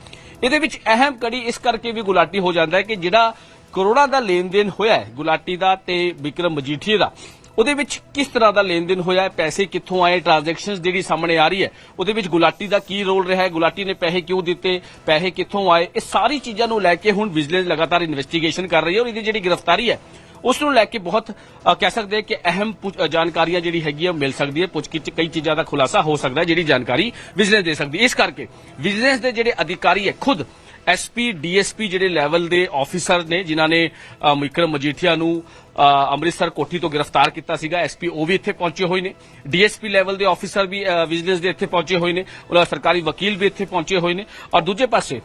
ਇਹਦੇ ਵਿੱਚ ਅਹਿਮ ਕੜੀ ਇਸ ਕਰਕੇ ਵੀ ਗੁਲਾਟੀ ਹੋ ਜਾਂਦਾ ਹੈ ਕਿ ਜਿਹੜਾ ਕਰੋੜਾਂ ਦਾ ਲੈਣ ਦੇਣ ਹੋਇਆ ਹੈ ਗੁਲਾਟੀ ਦਾ ਤੇ ਵਿਕਰਮ ਮਜੀਠੀਏ ਦਾ ਉਹਦੇ ਵਿੱਚ ਕਿਸ ਤਰ੍ਹਾਂ ਦਾ ਲੈਣ ਦੇਣ ਹੋਇਆ ਪੈਸੇ ਕਿੱਥੋਂ ਆਏ ਟ੍ਰਾਂਜੈਕਸ਼ਨਸ ਜਿਹੜੀ ਸਾਹਮਣੇ ਆ ਰਹੀ ਹੈ ਉਹਦੇ ਵਿੱਚ ਗੁਲਾਟੀ ਦਾ ਕੀ ਰੋਲ ਰਿਹਾ ਹੈ ਗੁਲਾਟੀ ਨੇ ਪੈਸੇ ਕਿਉਂ ਦਿੱਤੇ ਪੈਸੇ ਕਿੱਥੋਂ ਆਏ ਇਹ ਸਾਰੀ ਚੀਜ਼ਾਂ ਨੂੰ ਲੈ ਕੇ ਹੁਣ ਵਿਜੀਲੈਂਸ ਲਗਾਤਾਰ ਇਨਵੈਸਟੀਗੇਸ਼ਨ ਕਰ ਰਹੀ ਹੈ ਔਰ ਇਹਦੀ ਜਿਹੜੀ ਗ੍ਰਿਫਤਾਰੀ ਹੈ ਉਸ ਨੂੰ ਲੈ ਕੇ ਬਹੁਤ ਕਹਿ ਸਕਦੇ ਕਿ ਅਹਿਮ ਪੁੱਛ- ਅ, ਜਾਣਕਾਰੀਆਂ ਜਿਹੜੀ ਹੈਗੀ ਆ ਮਿਲ ਸਕਦੀ ਹੈ। ਪੁੱਛਗਿੱਛ 'ਚ ਕਈ ਚੀਜ਼ਾਂ ਦਾ ਖੁਲਾਸਾ ਹੋ ਸਕਦਾ ਜਿਹੜੀ ਜਾਣਕਾਰੀ ਵਿਜੀਲੈਂਸ ਦੇ ਸਕਦੀ ਹੈ। ਇਸ ਕਰਕੇ ਵਿਜੀਲੈਂਸ ਦੇ ਜਿਹੜੇ ਅਧਿਕਾਰੀ ਹੈ ਖੁਦ ਐਸਪੀ ਡੀਐਸਪੀ ਜਿਹੜੇ ਲੈਵਲ ਦੇ ਆਫੀਸਰ ਨੇ ਜਿਨ੍ਹਾਂ ਨੇ ਅ, ਵਿਕਰਮ ਮਜੀਠੀਆ ਨੂੰ ਅੰਮ੍ਰਿਤਸਰ ਕੋਠੀ ਤੋਂ ਗ੍ਰਿਫਤਾਰ ਕੀਤਾ ਸੀਗਾ ਐਸਪੀ ਉਹ ਵੀ ਇੱਥੇ ਪਹੁੰਚੇ ਹੋਏ ਨੇ। ਡੀਐਸਪੀ ਲੈਵਲ ਦੇ ਆਫੀਸਰ ਵੀ ਵਿਜੀਲੈਂਸ ਦੇ ਇੱਥੇ ਪਹੁੰਚੇ ਹੋਏ ਨੇ ਉਹਨਾਂ ਸਰਕਾਰੀ ਵਕੀਲ ਵੀ ਇੱਥੇ ਪਹੁੰਚੇ ਹੋਏ ਨੇ। ਔਰ ਦੂਜੇ ਪਾਸੇ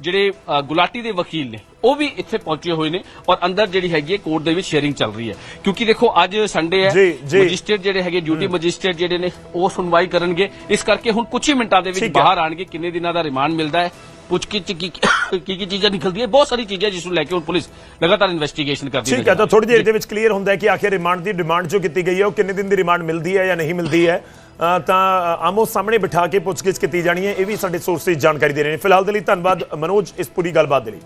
ਜਿਹੜੇ ਗੁਲਾਟੀ ਦੇ ਵਕੀਲ ਨੇ ਉਹ ਵੀ ਇੱਥੇ ਪਹੁੰਚੇ ਹੋਏ ਨੇ ਔਰ ਅੰਦਰ ਜਿਹੜੀ ਹੈਗੀ ਹੈ ਕੋਰਟ ਦੇ ਵਿੱਚ ਸ਼ੇਅਰਿੰਗ ਚੱਲ ਰਹੀ ਹੈ। ਕਿਉਂਕਿ ਦੇਖੋ ਅੱਜ ਸੰਡੇ ਹੈ। ਮੈਜਿਸਟ੍ਰੇਟ ਜਿਹੜੇ ਹੈਗੇ ਡਿਊਟੀ ਮੈਜਿਸਟ੍ਰੇਟ ਜਿਹੜੇ ਨੇ ਉਹ ਸੁਣਵਾਈ ਕਰਨਗੇ। ਇਸ ਕਰਕੇ ਹੁਣ ਕੁਝ ਹੀ ਮਿੰਟਾਂ ਦੇ ਵਿੱਚ। ਬਾਹਰ ਆਣਗੇ ਕਿੰਨੇ ਦਿਨਾਂ ਦਾ ਰਿਮਾਂਡ ਮਿਲਦਾ ਹੈ। ਪੁੱਛਗਿੱਛ ਚ ਕੀ ਕੀ ਕੀ ਚੀਜ਼ਾਂ ਨਿਕਲਦੀਆਂ। ਬਹੁਤ ਸਾਰੀ ਚੀਜ਼ਾਂ ਜਿਸ ਨੂੰ ਲੈ ਕੇ ਹੁਣ ਪੁਲਿਸ ਲਗਾਤਾਰ ਇਨਵੈਸਟੀਗੇਸ਼ਨ ਕਰਦੀ ਠੀਕ ਹੈ ਤਾਂ ਥੋੜੀ ਦੇਰ ਦੇ ਵਿੱਚ ਕਲੀਅਰ ਹੁੰਦਾ ਹੈ ਕਿ ਆਖਿਰ ਰਿਮਾਂਡ ਦੀ ਡਿਮਾਂਡ ਜੋ ਕੀਤੀ ਗਈ ਹੈ ਉਹ ਕਿੰਨੇ ਦਿਨ ਦੀ ਰਿਮਾਂਡ ਮਿਲਦੀ ਹੈ ਜਾਂ ਨਹੀਂ ਮਿਲਦੀ ਹੈ? ਤਾਂ ਆਮੋ ਸਾਹਮਣੇ ਬਿਠਾ ਕੇ ਪੁੱਛਗਿੱਛ ਕੀਤੀ ਜਾਣੀ ਹੈ ਇਹ ਵੀ ਸਾਡੇ ਸੋਰਸਿਸ ਜਾਣਕਾਰੀ ਦੇ ਰਹੇ ਨੇ। ਫਿਲਹਾਲ ਦੇ ਲਈ ਧੰਨਵਾਦ ਮਨੋਜ ਇਸ ਪੂਰੀ ਗੱਲਬਾਤ ਦੇ ਲਈ।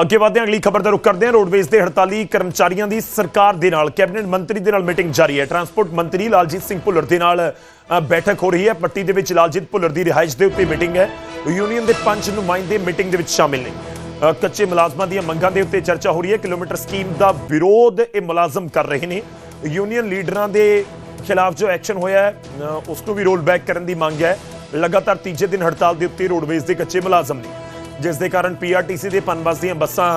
ਅੱਗੇ ਵਧਦੇ ਹਾਂ ਅਗਲੀ ਖਬਰ ਦਾ ਰੁਖ ਕਰਦੇ ਹਾਂ। ਰੋਡਵੇਜ਼ ਦੇ ਹੜਤਾਲੀ ਕਰਮਚਾਰੀਆਂ ਦੀ ਸਰਕਾਰ ਦੇ ਨਾਲ ਕੈਬਨਿਟ ਮੰਤਰੀ ਦੇ ਨਾਲ ਮੀਟਿੰਗ ਜਾਰੀ ਹੈ। ਟਰਾਂਸਪੋਰਟ ਮੰਤਰੀ ਲਾਲਜੀਤ ਸਿੰਘ ਭੁੱਲਰ ਦੇ ਨਾਲ ਬੈਠਕ ਹੋ ਰਹੀ ਹੈ। ਪੱਟੀ ਦੇ ਵਿੱਚ ਲਾਲਜੀਤ ਭੁੱਲਰ ਦੀ ਰਿਹਾਇਸ਼ ਦੇ ਉੱਤੇ ਮੀਟਿੰਗ ਹੈ। ਯੂਨੀਅਨ ਦੇ ਪੰਜ ਨੁਮਾਇੰਦੇ ਮੀਟਿੰਗ ਦੇ ਵਿੱਚ ਸ਼ਾਮਿਲ ਨੇ। ਕੱਚੇ ਮੁਲਾਜ਼ਮਾਂ ਦੀਆਂ ਮੰਗਾਂ ਦੇ ਉੱਤੇ ਚਰਚਾ ਹੋ ਰਹੀ ਹੈ। ਕਿਲੋਮੀਟਰ ਸਕੀਮ ਦਾ ਵਿਰੋਧ ਇਹ ਮੁਲਾਜ਼ਮ ਕਰ ਰਹੇ ਨੇ। ਯੂਨੀਅਨ ਲੀਡਰਾਂ ਦੇ ਖਿਲਾਫ ਜੋ ਐਕਸ਼ਨ ਹੋਇਆ ਹੈ ਉਸ ਨੂੰ ਵੀ ਰੋਲ ਬੈਕ ਕਰਨ ਦੀ ਮੰਗ ਹੈ। ਲਗਾਤਾਰ ਤੀਜੇ ਦਿਨ ਹੜਤਾਲ ਦੇ ਉੱਤੇ ਰੋਡਵੇਜ਼ ਦੇ ਕੱਚੇ ਮੁਲਾਜ਼ਮ ਨੇ। ਜਿਸ ਦੇ ਕਾਰਨ ਪੀਆਰਟੀਸੀ ਦੇ ਪਨਬਸ ਦੀਆਂ ਬੱਸਾਂ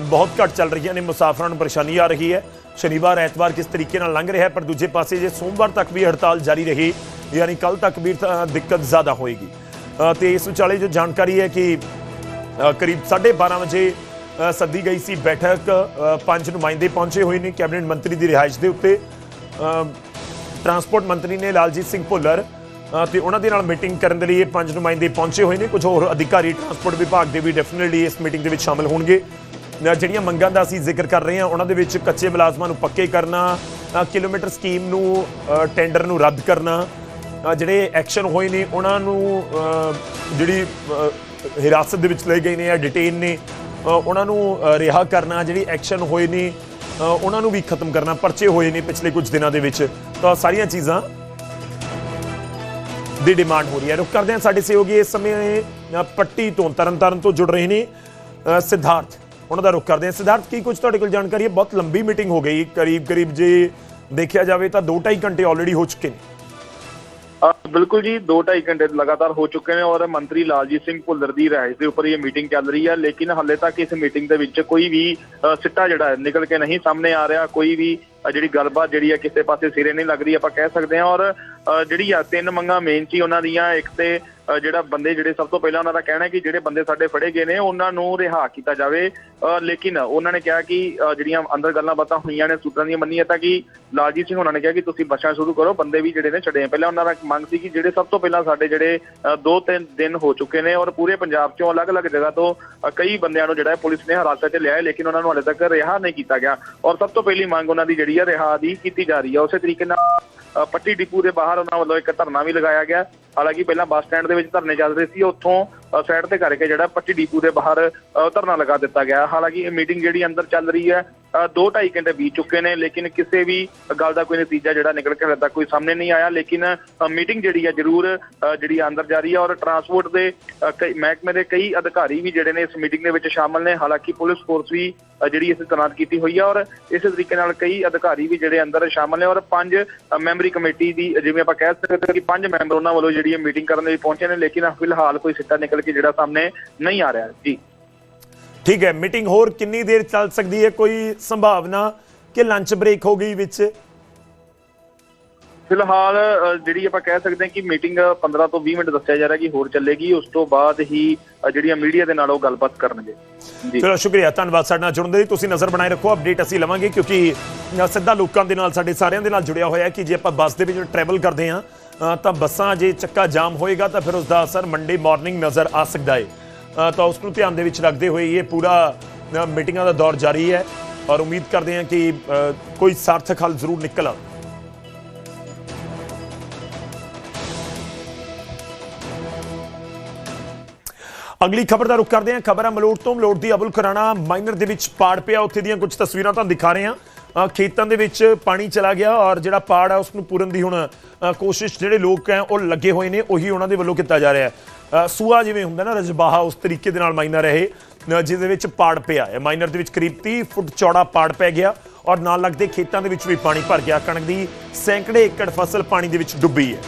ਬਹੁਤ ਘੱਟ ਚੱਲ ਰਹੀਆਂ ਨੇ। ਮੁਸਾਫਰਾਂ ਨੂੰ ਪਰੇਸ਼ਾਨੀ ਆ ਰਹੀ ਹੈ। ਸ਼ਨੀਵਾਰ ਐਤਵਾਰ ਕਿਸ ਤਰੀਕੇ ਨਾਲ ਲੰਘ ਰਿਹਾ ਹੈ ਪਰ ਦੂਜੇ ਪਾਸੇ ਜੇ ਸੋਮਵਾਰ ਤੱਕ ਵੀ ਹੜਤਾਲ ਜਾਰੀ ਰਹੀ ਯਾਨੀ ਕੱਲ ਤੱਕ ਵੀ ਦਿੱਕਤ ਜ਼ਿਆਦਾ ਹੋਏਗੀ। ਅ, ਤੇ ਇਸ ਵਿਚਾਲੇ ਜੋ ਜਾਣਕਾਰੀ ਹੈ ਕਿ ਅ, ਕਰੀਬ 12:30 ਵਜੇ ਸੱਦੀ ਗਈ ਸੀ ਬੈਠਕ ਪੰਜ ਨੁਮਾਇੰਦੇ ਪਹੁੰਚੇ ਹੋਏ ਨੇ ਕੈਬਨਿਟ ਮੰਤਰੀ ਦੀ ਰਿਹਾਇਸ਼ ਦੇ ਉੱਤੇ। ਟਰਾਂਸਪੋਰਟ ਮੰਤਰੀ ਨੇ ਲਾਲਜੀਤ ਸਿੰਘ ਭੁੱਲਰ ਅ, ਤੇ ਉਹਨਾਂ ਦੇ ਨਾਲ ਮੀਟਿੰਗ ਕਰਨ ਦੇ ਲਈ ਇਹ ਪੰਜ ਨੁਮਾਇੰਦੇ ਪਹੁੰਚੇ ਹੋਏ ਨੇ। ਕੁਝ ਹੋਰ ਅਧਿਕਾਰੀ ਟਰਾਂਸਪੋਰਟ ਵਿਭਾਗ ਦੇ ਵੀ ਡੈਫੀਨਿਟਲੀ ਇਸ ਮੀਟਿੰਗ ਦੇ ਵਿੱਚ ਸ਼ਾਮਲ ਹੋਣਗੇ। ਜਿਹੜੀਆਂ ਮੰਗਾਂ ਦਾ ਅਸੀਂ ਜ਼ਿਕਰ ਕਰ ਰਹੇ ਹਾਂ, ਉਹਨਾਂ ਦੇ ਵਿੱਚ ਕੱਚੇ ਮੁਲਾਜ਼ਮਾਂ ਨੂੰ ਪੱਕੇ ਕਰਨਾ ਕਿਲੋਮੀਟਰ ਸਕੀਮ ਨੂੰ ਟੈਂਡਰ ਨੂੰ ਰੱਦ ਕਰਨਾ ਜਿਹੜੇ ਐਕਸ਼ਨ ਹੋਏ ਨੇ, ਉਹਨਾਂ ਨੂੰ ਜਿਹੜੀ ਹਿਰਾਸਤ ਦੇ ਵਿੱਚ ਲਏ ਗਏ ਨੇ ਜਾਂ ਡਿਟੇਨ ਨੇ ਉਹਨਾਂ ਨੂੰ ਰਿਹਾ ਕਰਨਾ, ਜਿਹੜੀ ਐਕਸ਼ਨ ਹੋਏ ਨੇ ਉਹਨਾਂ ਨੂੰ ਵੀ ਖਤਮ ਕਰਨਾ, ਪਰਚੇ ਹੋਏ ਨੇ ਪਿਛਲੇ ਕੁਝ ਦਿਨਾਂ ਦੇ ਵਿੱਚ। ਤਾਂ ਸਾਰੀਆਂ ਚੀਜ਼ਾਂ ਦੀ ਡਿਮਾਂਡ ਹੋ ਰਹੀ ਹੈ। ਰੁਕ ਕਰਦੇ ਹਾਂ ਸਾਡੇ ਸਹਿਯੋਗੀ ਇਸ ਸਮੇਂ ਪੱਟੀ ਤੋਂ, ਤਰਨਤਾਰਨ ਤੋਂ ਜੁੜ ਰਹੇ ਨੇ ਸਿਧਾਰਥ। ਉਹਨਾਂ ਦਾ ਰੁਕ ਕਰਦੇ ਹਾਂ ਸਿਧਾਰਥ ਕੀ ਕੁਝ ਤੁਹਾਡੇ ਕੋਲ ਜਾਣਕਾਰੀ ਹੈ ਬਹੁਤ ਲੰਬੀ ਮੀਟਿੰਗ ਹੋ ਗਈ ਕਰੀਬ ਕਰੀਬ ਜੇ ਦੇਖਿਆ ਜਾਵੇ ਤਾਂ 2.5 ਘੰਟੇ ਆਲਰੇਡੀ ਹੋ ਚੁੱਕੇ ਨੇ ਅਹ ਬਿਲਕੁਲ ਜੀ 2.5 ਘੰਟੇ ਲਗਾਤਾਰ ਹੋ ਚੁੱਕੇ ਨੇ ਔਰ ਮੰਤਰੀ ਲਾਲਜੀਤ ਸਿੰਘ ਭੁੱਲਰ ਦੀ ਰਾਇ ਦੇ ਉੱਪਰ ਇਹ ਮੀਟਿੰਗ ਚੱਲ ਰਹੀ ਹੈ ਲੇਕਿਨ ਹਾਲੇ ਤੱਕ ਇਸ ਮੀਟਿੰਗ ਦੇ ਵਿੱਚ ਕੋਈ ਵੀ ਅਹ, ਸਿੱਟਾ ਜਿਹੜਾ ਹੈ ਨਿਕਲ ਕੇ ਨਹੀਂ ਸਾਹਮਣੇ ਆ ਰਿਹਾ ਕੋਈ ਵੀ ਅਹ, ਜਿਹੜੀ ਗੱਲਬਾਤ ਜਿਹੜੀ ਹੈ ਕਿਸੇ ਪਾਸੇ ਸਿਰੇ ਨਹੀਂ ਲੱਗ ਰਹੀ ਆਪਾਂ ਕਹਿ ਸਕਦੇ ਹਾਂ ਔਰ ਅਹ, ਜਿਹੜੀ ਆ ਤਿੰਨ ਮੰਗਾਂ ਮੇਨ ਸੀ ਉਹਨਾਂ ਦੀਆਂ ਇੱਕ ਤੇ ਅਹ, ਜਿਹੜਾ ਬੰਦੇ ਜਿਹੜੇ ਸਭ ਤੋਂ ਪਹਿਲਾਂ ਉਹਨਾਂ ਦਾ ਕਹਿਣਾ ਹੈ ਕਿ ਜਿਹੜੇ ਬੰਦੇ ਸਾਡੇ ਫੜੇ ਗਏ ਨੇ ਉਹਨਾਂ ਨੂੰ ਰਿਹਾ ਕੀਤਾ ਜਾਵੇ। ਅਹ, ਲੇਕਿਨ ਉਹਨਾਂ ਨੇ ਕਿਹਾ ਕਿ ਜਿਹੜੀਆਂ ਅੰਦਰ ਗੱਲਾਂ ਬਾਤਾਂ ਹੋਈਆਂ ਨੇ ਸੂਤਰਾਂ ਦੀਆਂ ਮੰਨੀਆਂ ਤਾਂ ਕਿ ਲਾਲਜੀਤ ਸਿੰਘ ਉਹਨਾਂ ਨੇ ਕਿਹਾ ਕਿ ਤੁਸੀਂ ਬਚਣਾ ਸ਼ੁਰੂ ਕਰੋ ਬੰਦੇ ਵੀ ਜਿਹੜੇ ਨੇ ਛੱਡੇ ਪਹਿਲਾਂ ਉਹਨਾਂ ਦਾ ਮੰਗ ਸੀ ਕਿ ਜਿਹੜੇ ਸਭ ਤੋਂ ਪਹਿਲਾਂ ਸਾਡੇ ਜਿਹੜੇ ਅਹ, ਦੋ ਤਿੰਨ ਦਿਨ ਹੋ ਚੁੱਕੇ ਨੇ ਔਰ ਪੂਰੇ ਪੰਜਾਬ ਚੋਂ ਅਲੱਗ-ਅਲੱਗ ਜਗ੍ਹਾ ਤੋਂ ਕਈ ਬੰਦਿਆਂ ਨੂੰ ਜਿਹੜਾ ਪੁਲਿਸ ਨੇ ਹਿਰਾਸਤ 'ਚ ਲਿਆ ਹੈ ਲੇਕਿਨ ਉਹਨਾਂ ਨੂੰ ਹਾਲੇ ਤੱਕ ਰਿਹਾ ਨਹੀਂ ਕੀਤਾ ਗਿਆ। ਔਰ ਸਭ ਤੋਂ ਪਹਿਲੀ ਮੰਗ ਉਹਨਾਂ ਦੀ ਜਿਹੜੀ ਹੈ ਰਿਹਾ ਦੀ ਕੀਤੀ ਜਾ ਰਹੀ ਹੈ। ਉਸੇ ਤਰੀਕੇ ਨਾਲ ਪੱਟੀ ਡਿਪੂ ਦੇ ਬਾਹਰ ਉਹਨਾਂ ਵੱਲੋਂ ਇੱਕ ਧਰਨਾ ਵੀ ਲਗਾਇਆ ਗਿਆ। ਹਾਲਾਂਕਿ ਪਹਿਲਾਂ ਬੱਸ ਸਟੈਂਡ ਦੇ ਵਿੱਚ ਧਰਨੇ ਚੱਲ ਰਹੇ ਸੀ ਉੱਥੋਂ ਸਾਈਡ ਤੇ ਕਰਕੇ ਜਿਹੜਾ ਪੱਟੀ ਡੀਪੂ ਦੇ ਬਾਹਰ ਧਰਨਾ ਲਗਾ ਦਿੱਤਾ ਗਿਆ। ਹਾਲਾਂਕਿ ਇਹ ਮੀਟਿੰਗ ਜਿਹੜੀ ਅੰਦਰ ਚੱਲ ਰਹੀ ਹੈ 2.5 ਘੰਟੇ ਬੀਤ ਚੁੱਕੇ ਨੇ, ਲੇਕਿਨ ਕਿਸੇ ਵੀ ਗੱਲ ਦਾ ਕੋਈ ਨਤੀਜਾ ਜਿਹੜਾ ਨਿਕਲ ਕੇ ਹਲੇ ਤੱਕ ਕੋਈ ਸਾਹਮਣੇ ਨਹੀਂ ਆਇਆ। ਲੇਕਿਨ ਮੀਟਿੰਗ ਜਿਹੜੀ ਹੈ ਜ਼ਰੂਰ ਜਿਹੜੀ ਹੈ ਅੰਦਰ ਜਾਰੀ ਹੈ ਔਰ ਟਰਾਂਸਪੋਰਟ ਦੇ ਕਈ ਮਹਿਕਮੇ ਦੇ ਕਈ ਅਧਿਕਾਰੀ ਵੀ ਜਿਹੜੇ ਨੇ ਇਸ ਮੀਟਿੰਗ ਦੇ ਵਿੱਚ ਸ਼ਾਮਲ ਨੇ। ਹਾਲਾਂਕਿ ਪੁਲਿਸ ਫੋਰਸ ਵੀ ਜਿਹੜੀ ਇਸ ਤੈਨਾਤ ਕੀਤੀ ਹੋਈ ਹੈ ਔਰ ਇਸੇ ਤਰੀਕੇ ਨਾਲ ਕਈ ਅਧਿਕਾਰੀ ਵੀ ਜਿਹੜੇ ਅੰਦਰ ਸ਼ਾਮਲ ਨੇ ਔਰ ਪੰਜ ਮੈਂਬਰੀ ਕਮੇਟੀ ਦੀ, ਜਿਵੇਂ ਆਪਾਂ ਕਹਿ ਸਕਦੇ ਹਾਂ ਕਿ ਪੰਜ ਮੈਂਬਰ ਉਹਨਾਂ ਵੱਲੋਂ ਜਿਹੜੀ ਇਹ ਮੀਟਿੰਗ ਕਰਨ ਲਈ ਪਹੁੰਚੇ ਨੇ। ਲੇਕਿਨ ਫਿਲਹਾਲ ਕੋਈ ਸਿੱਟਾ ਨਿਕਲ ਕੇ ਜਿਹੜਾ ਸਾਹਮਣੇ ਨਹੀਂ ਆ ਰਿਹਾ ਜੀ। ਠੀਕ ਹੈ ਮੀਟਿੰਗ ਹੋਰ ਕਿੰਨੀ ਦੇਰ ਚੱਲ ਸਕਦੀ ਹੈ? ਕੋਈ ਸੰਭਾਵਨਾ ਕਿ ਲੰਚ ਬ੍ਰੇਕ ਹੋ ਗਈ ਵਿੱਚ? ਫਿਲਹਾਲ ਜਿਹੜੀ ਆਪਾਂ ਕਹਿ ਸਕਦੇ ਹਾਂ ਕਿ ਮੀਟਿੰਗ 15 ਤੋਂ 20 ਮਿੰਟ ਦੱਸਿਆ ਜਾ ਰਿਹਾ ਕਿ ਹੋਰ ਚੱਲੇਗੀ ਉਸ ਤੋਂ ਬਾਅਦ ਹੀ ਜਿਹੜੀਆਂ ਮੀਡੀਆ ਦੇ ਨਾਲ ਉਹ ਗੱਲਬਾਤ ਕਰਨਗੇ। ਜੀ। ਚਲੋ ਸ਼ੁਕਰੀਆ ਧੰਨਵਾਦ ਸਾਡੇ ਨਾਲ ਜੁੜਨ ਦੇ ਲਈ। ਤੁਸੀਂ ਨਜ਼ਰ ਬਣਾਏ ਰੱਖੋ ਅਪਡੇਟ ਅਸੀਂ ਲਵਾਂਗੇ ਕਿਉਂਕਿ ਸਿੱਧਾ ਲੋਕਾਂ ਦੇ ਨਾਲ ਸਾਡੇ ਸਾਰਿਆਂ ਦੇ ਨਾਲ ਜੁੜਿਆ ਹੋਇਆ ਹੈ ਕਿ ਜੇ ਆਪਾਂ ਬੱਸ ਦੇ ਵਿੱਚ ਟਰੈਵਲ ਕਰਦੇ ਹਾਂ ਤਾਂ ਬੱਸਾਂ ਜੇ ਚੱਕਾ ਜਾਮ ਹੋਏਗਾ ਤਾਂ ਫਿਰ ਉਸ ਦਾ ਅਸਰ ਮੰਡੇ ਮਾਰਨਿੰਗ ਨਜ਼ਰ ਆ ਸਕਦਾ ਹੈ ਤਾਂ ਉਸ ਨੂੰ ਧਿਆਨ ਦੇ ਵਿੱਚ ਰੱਖਦੇ ਹੋਏ ਇਹ ਪੂਰਾ ਮੀਟਿੰਗਾਂ ਦਾ ਦੌਰ ਜਾਰੀ ਹੈ ਔਰ ਉਮੀਦ ਕਰਦੇ ਹਾਂ ਕਿ ਕੋਈ ਸਾਰਥਕ ਹੱਲ ਜ਼ਰੂਰ ਨਿਕਲ ਆਵੇ। ਅਗਲੀ ਖਬਰ ਦਾ ਰੁਖ ਕਰਦੇ ਹਾਂ। ਖਬਰ ਹੈ ਮਲੋਟ ਤੋਂ, ਮਲੋਟ ਦੀ ਅਬੁਲ ਖਰਾਣਾ ਮਾਈਨਰ ਦੇ ਵਿੱਚ ਪਾੜ ਪਿਆ। ਉੱਥੇ ਦੀਆਂ ਕੁਝ ਤਸਵੀਰਾਂ ਤੁਹਾਨੂੰ ਦਿਖਾ ਰਹੇ ਹਾਂ। ਖੇਤਾਂ ਦੇ ਵਿੱਚ ਪਾਣੀ ਚਲਾ ਗਿਆ ਔਰ ਜਿਹੜਾ ਪਾੜ ਹੈ ਉਸ ਨੂੰ ਪੂਰਨ ਦੀ ਹੁਣ ਕੋਸ਼ਿਸ਼ ਜਿਹੜੇ ਲੋਕ ਹੈ, ਉਹ ਲੱਗੇ ਹੋਏ ਨੇ, ਉਹੀ ਉਹਨਾਂ ਦੇ ਵੱਲੋਂ ਕੀਤਾ ਜਾ ਰਿਹਾ ਹੈ। ਸੂਆ ਜਿਵੇਂ ਹੁੰਦਾ ਨਾ, ਰਜਬਾਹਾ, ਉਸ ਤਰੀਕੇ ਦੇ ਨਾਲ ਮਾਈਨਰ ਹੈ ਇਹ ਜਿਹਦੇ ਵਿੱਚ ਪਾੜ ਪਿਆ ਹੈ। ਮਾਈਨਰ ਦੇ ਵਿੱਚ ਕਰੀਬ 30 ਫੁੱਟ ਚੌੜਾ ਪਾੜ ਪੈ ਗਿਆ ਔਰ ਨਾਲ ਲੱਗਦੇ ਖੇਤਾਂ ਦੇ ਵਿੱਚ ਵੀ ਪਾਣੀ ਭਰ ਗਿਆ। ਕਣਕ ਦੀ ਸੈਂਕੜੇ ਏਕੜ ਫਸਲ ਪਾਣੀ ਦੇ ਵਿੱਚ ਡੁੱਬੀ ਹੈ।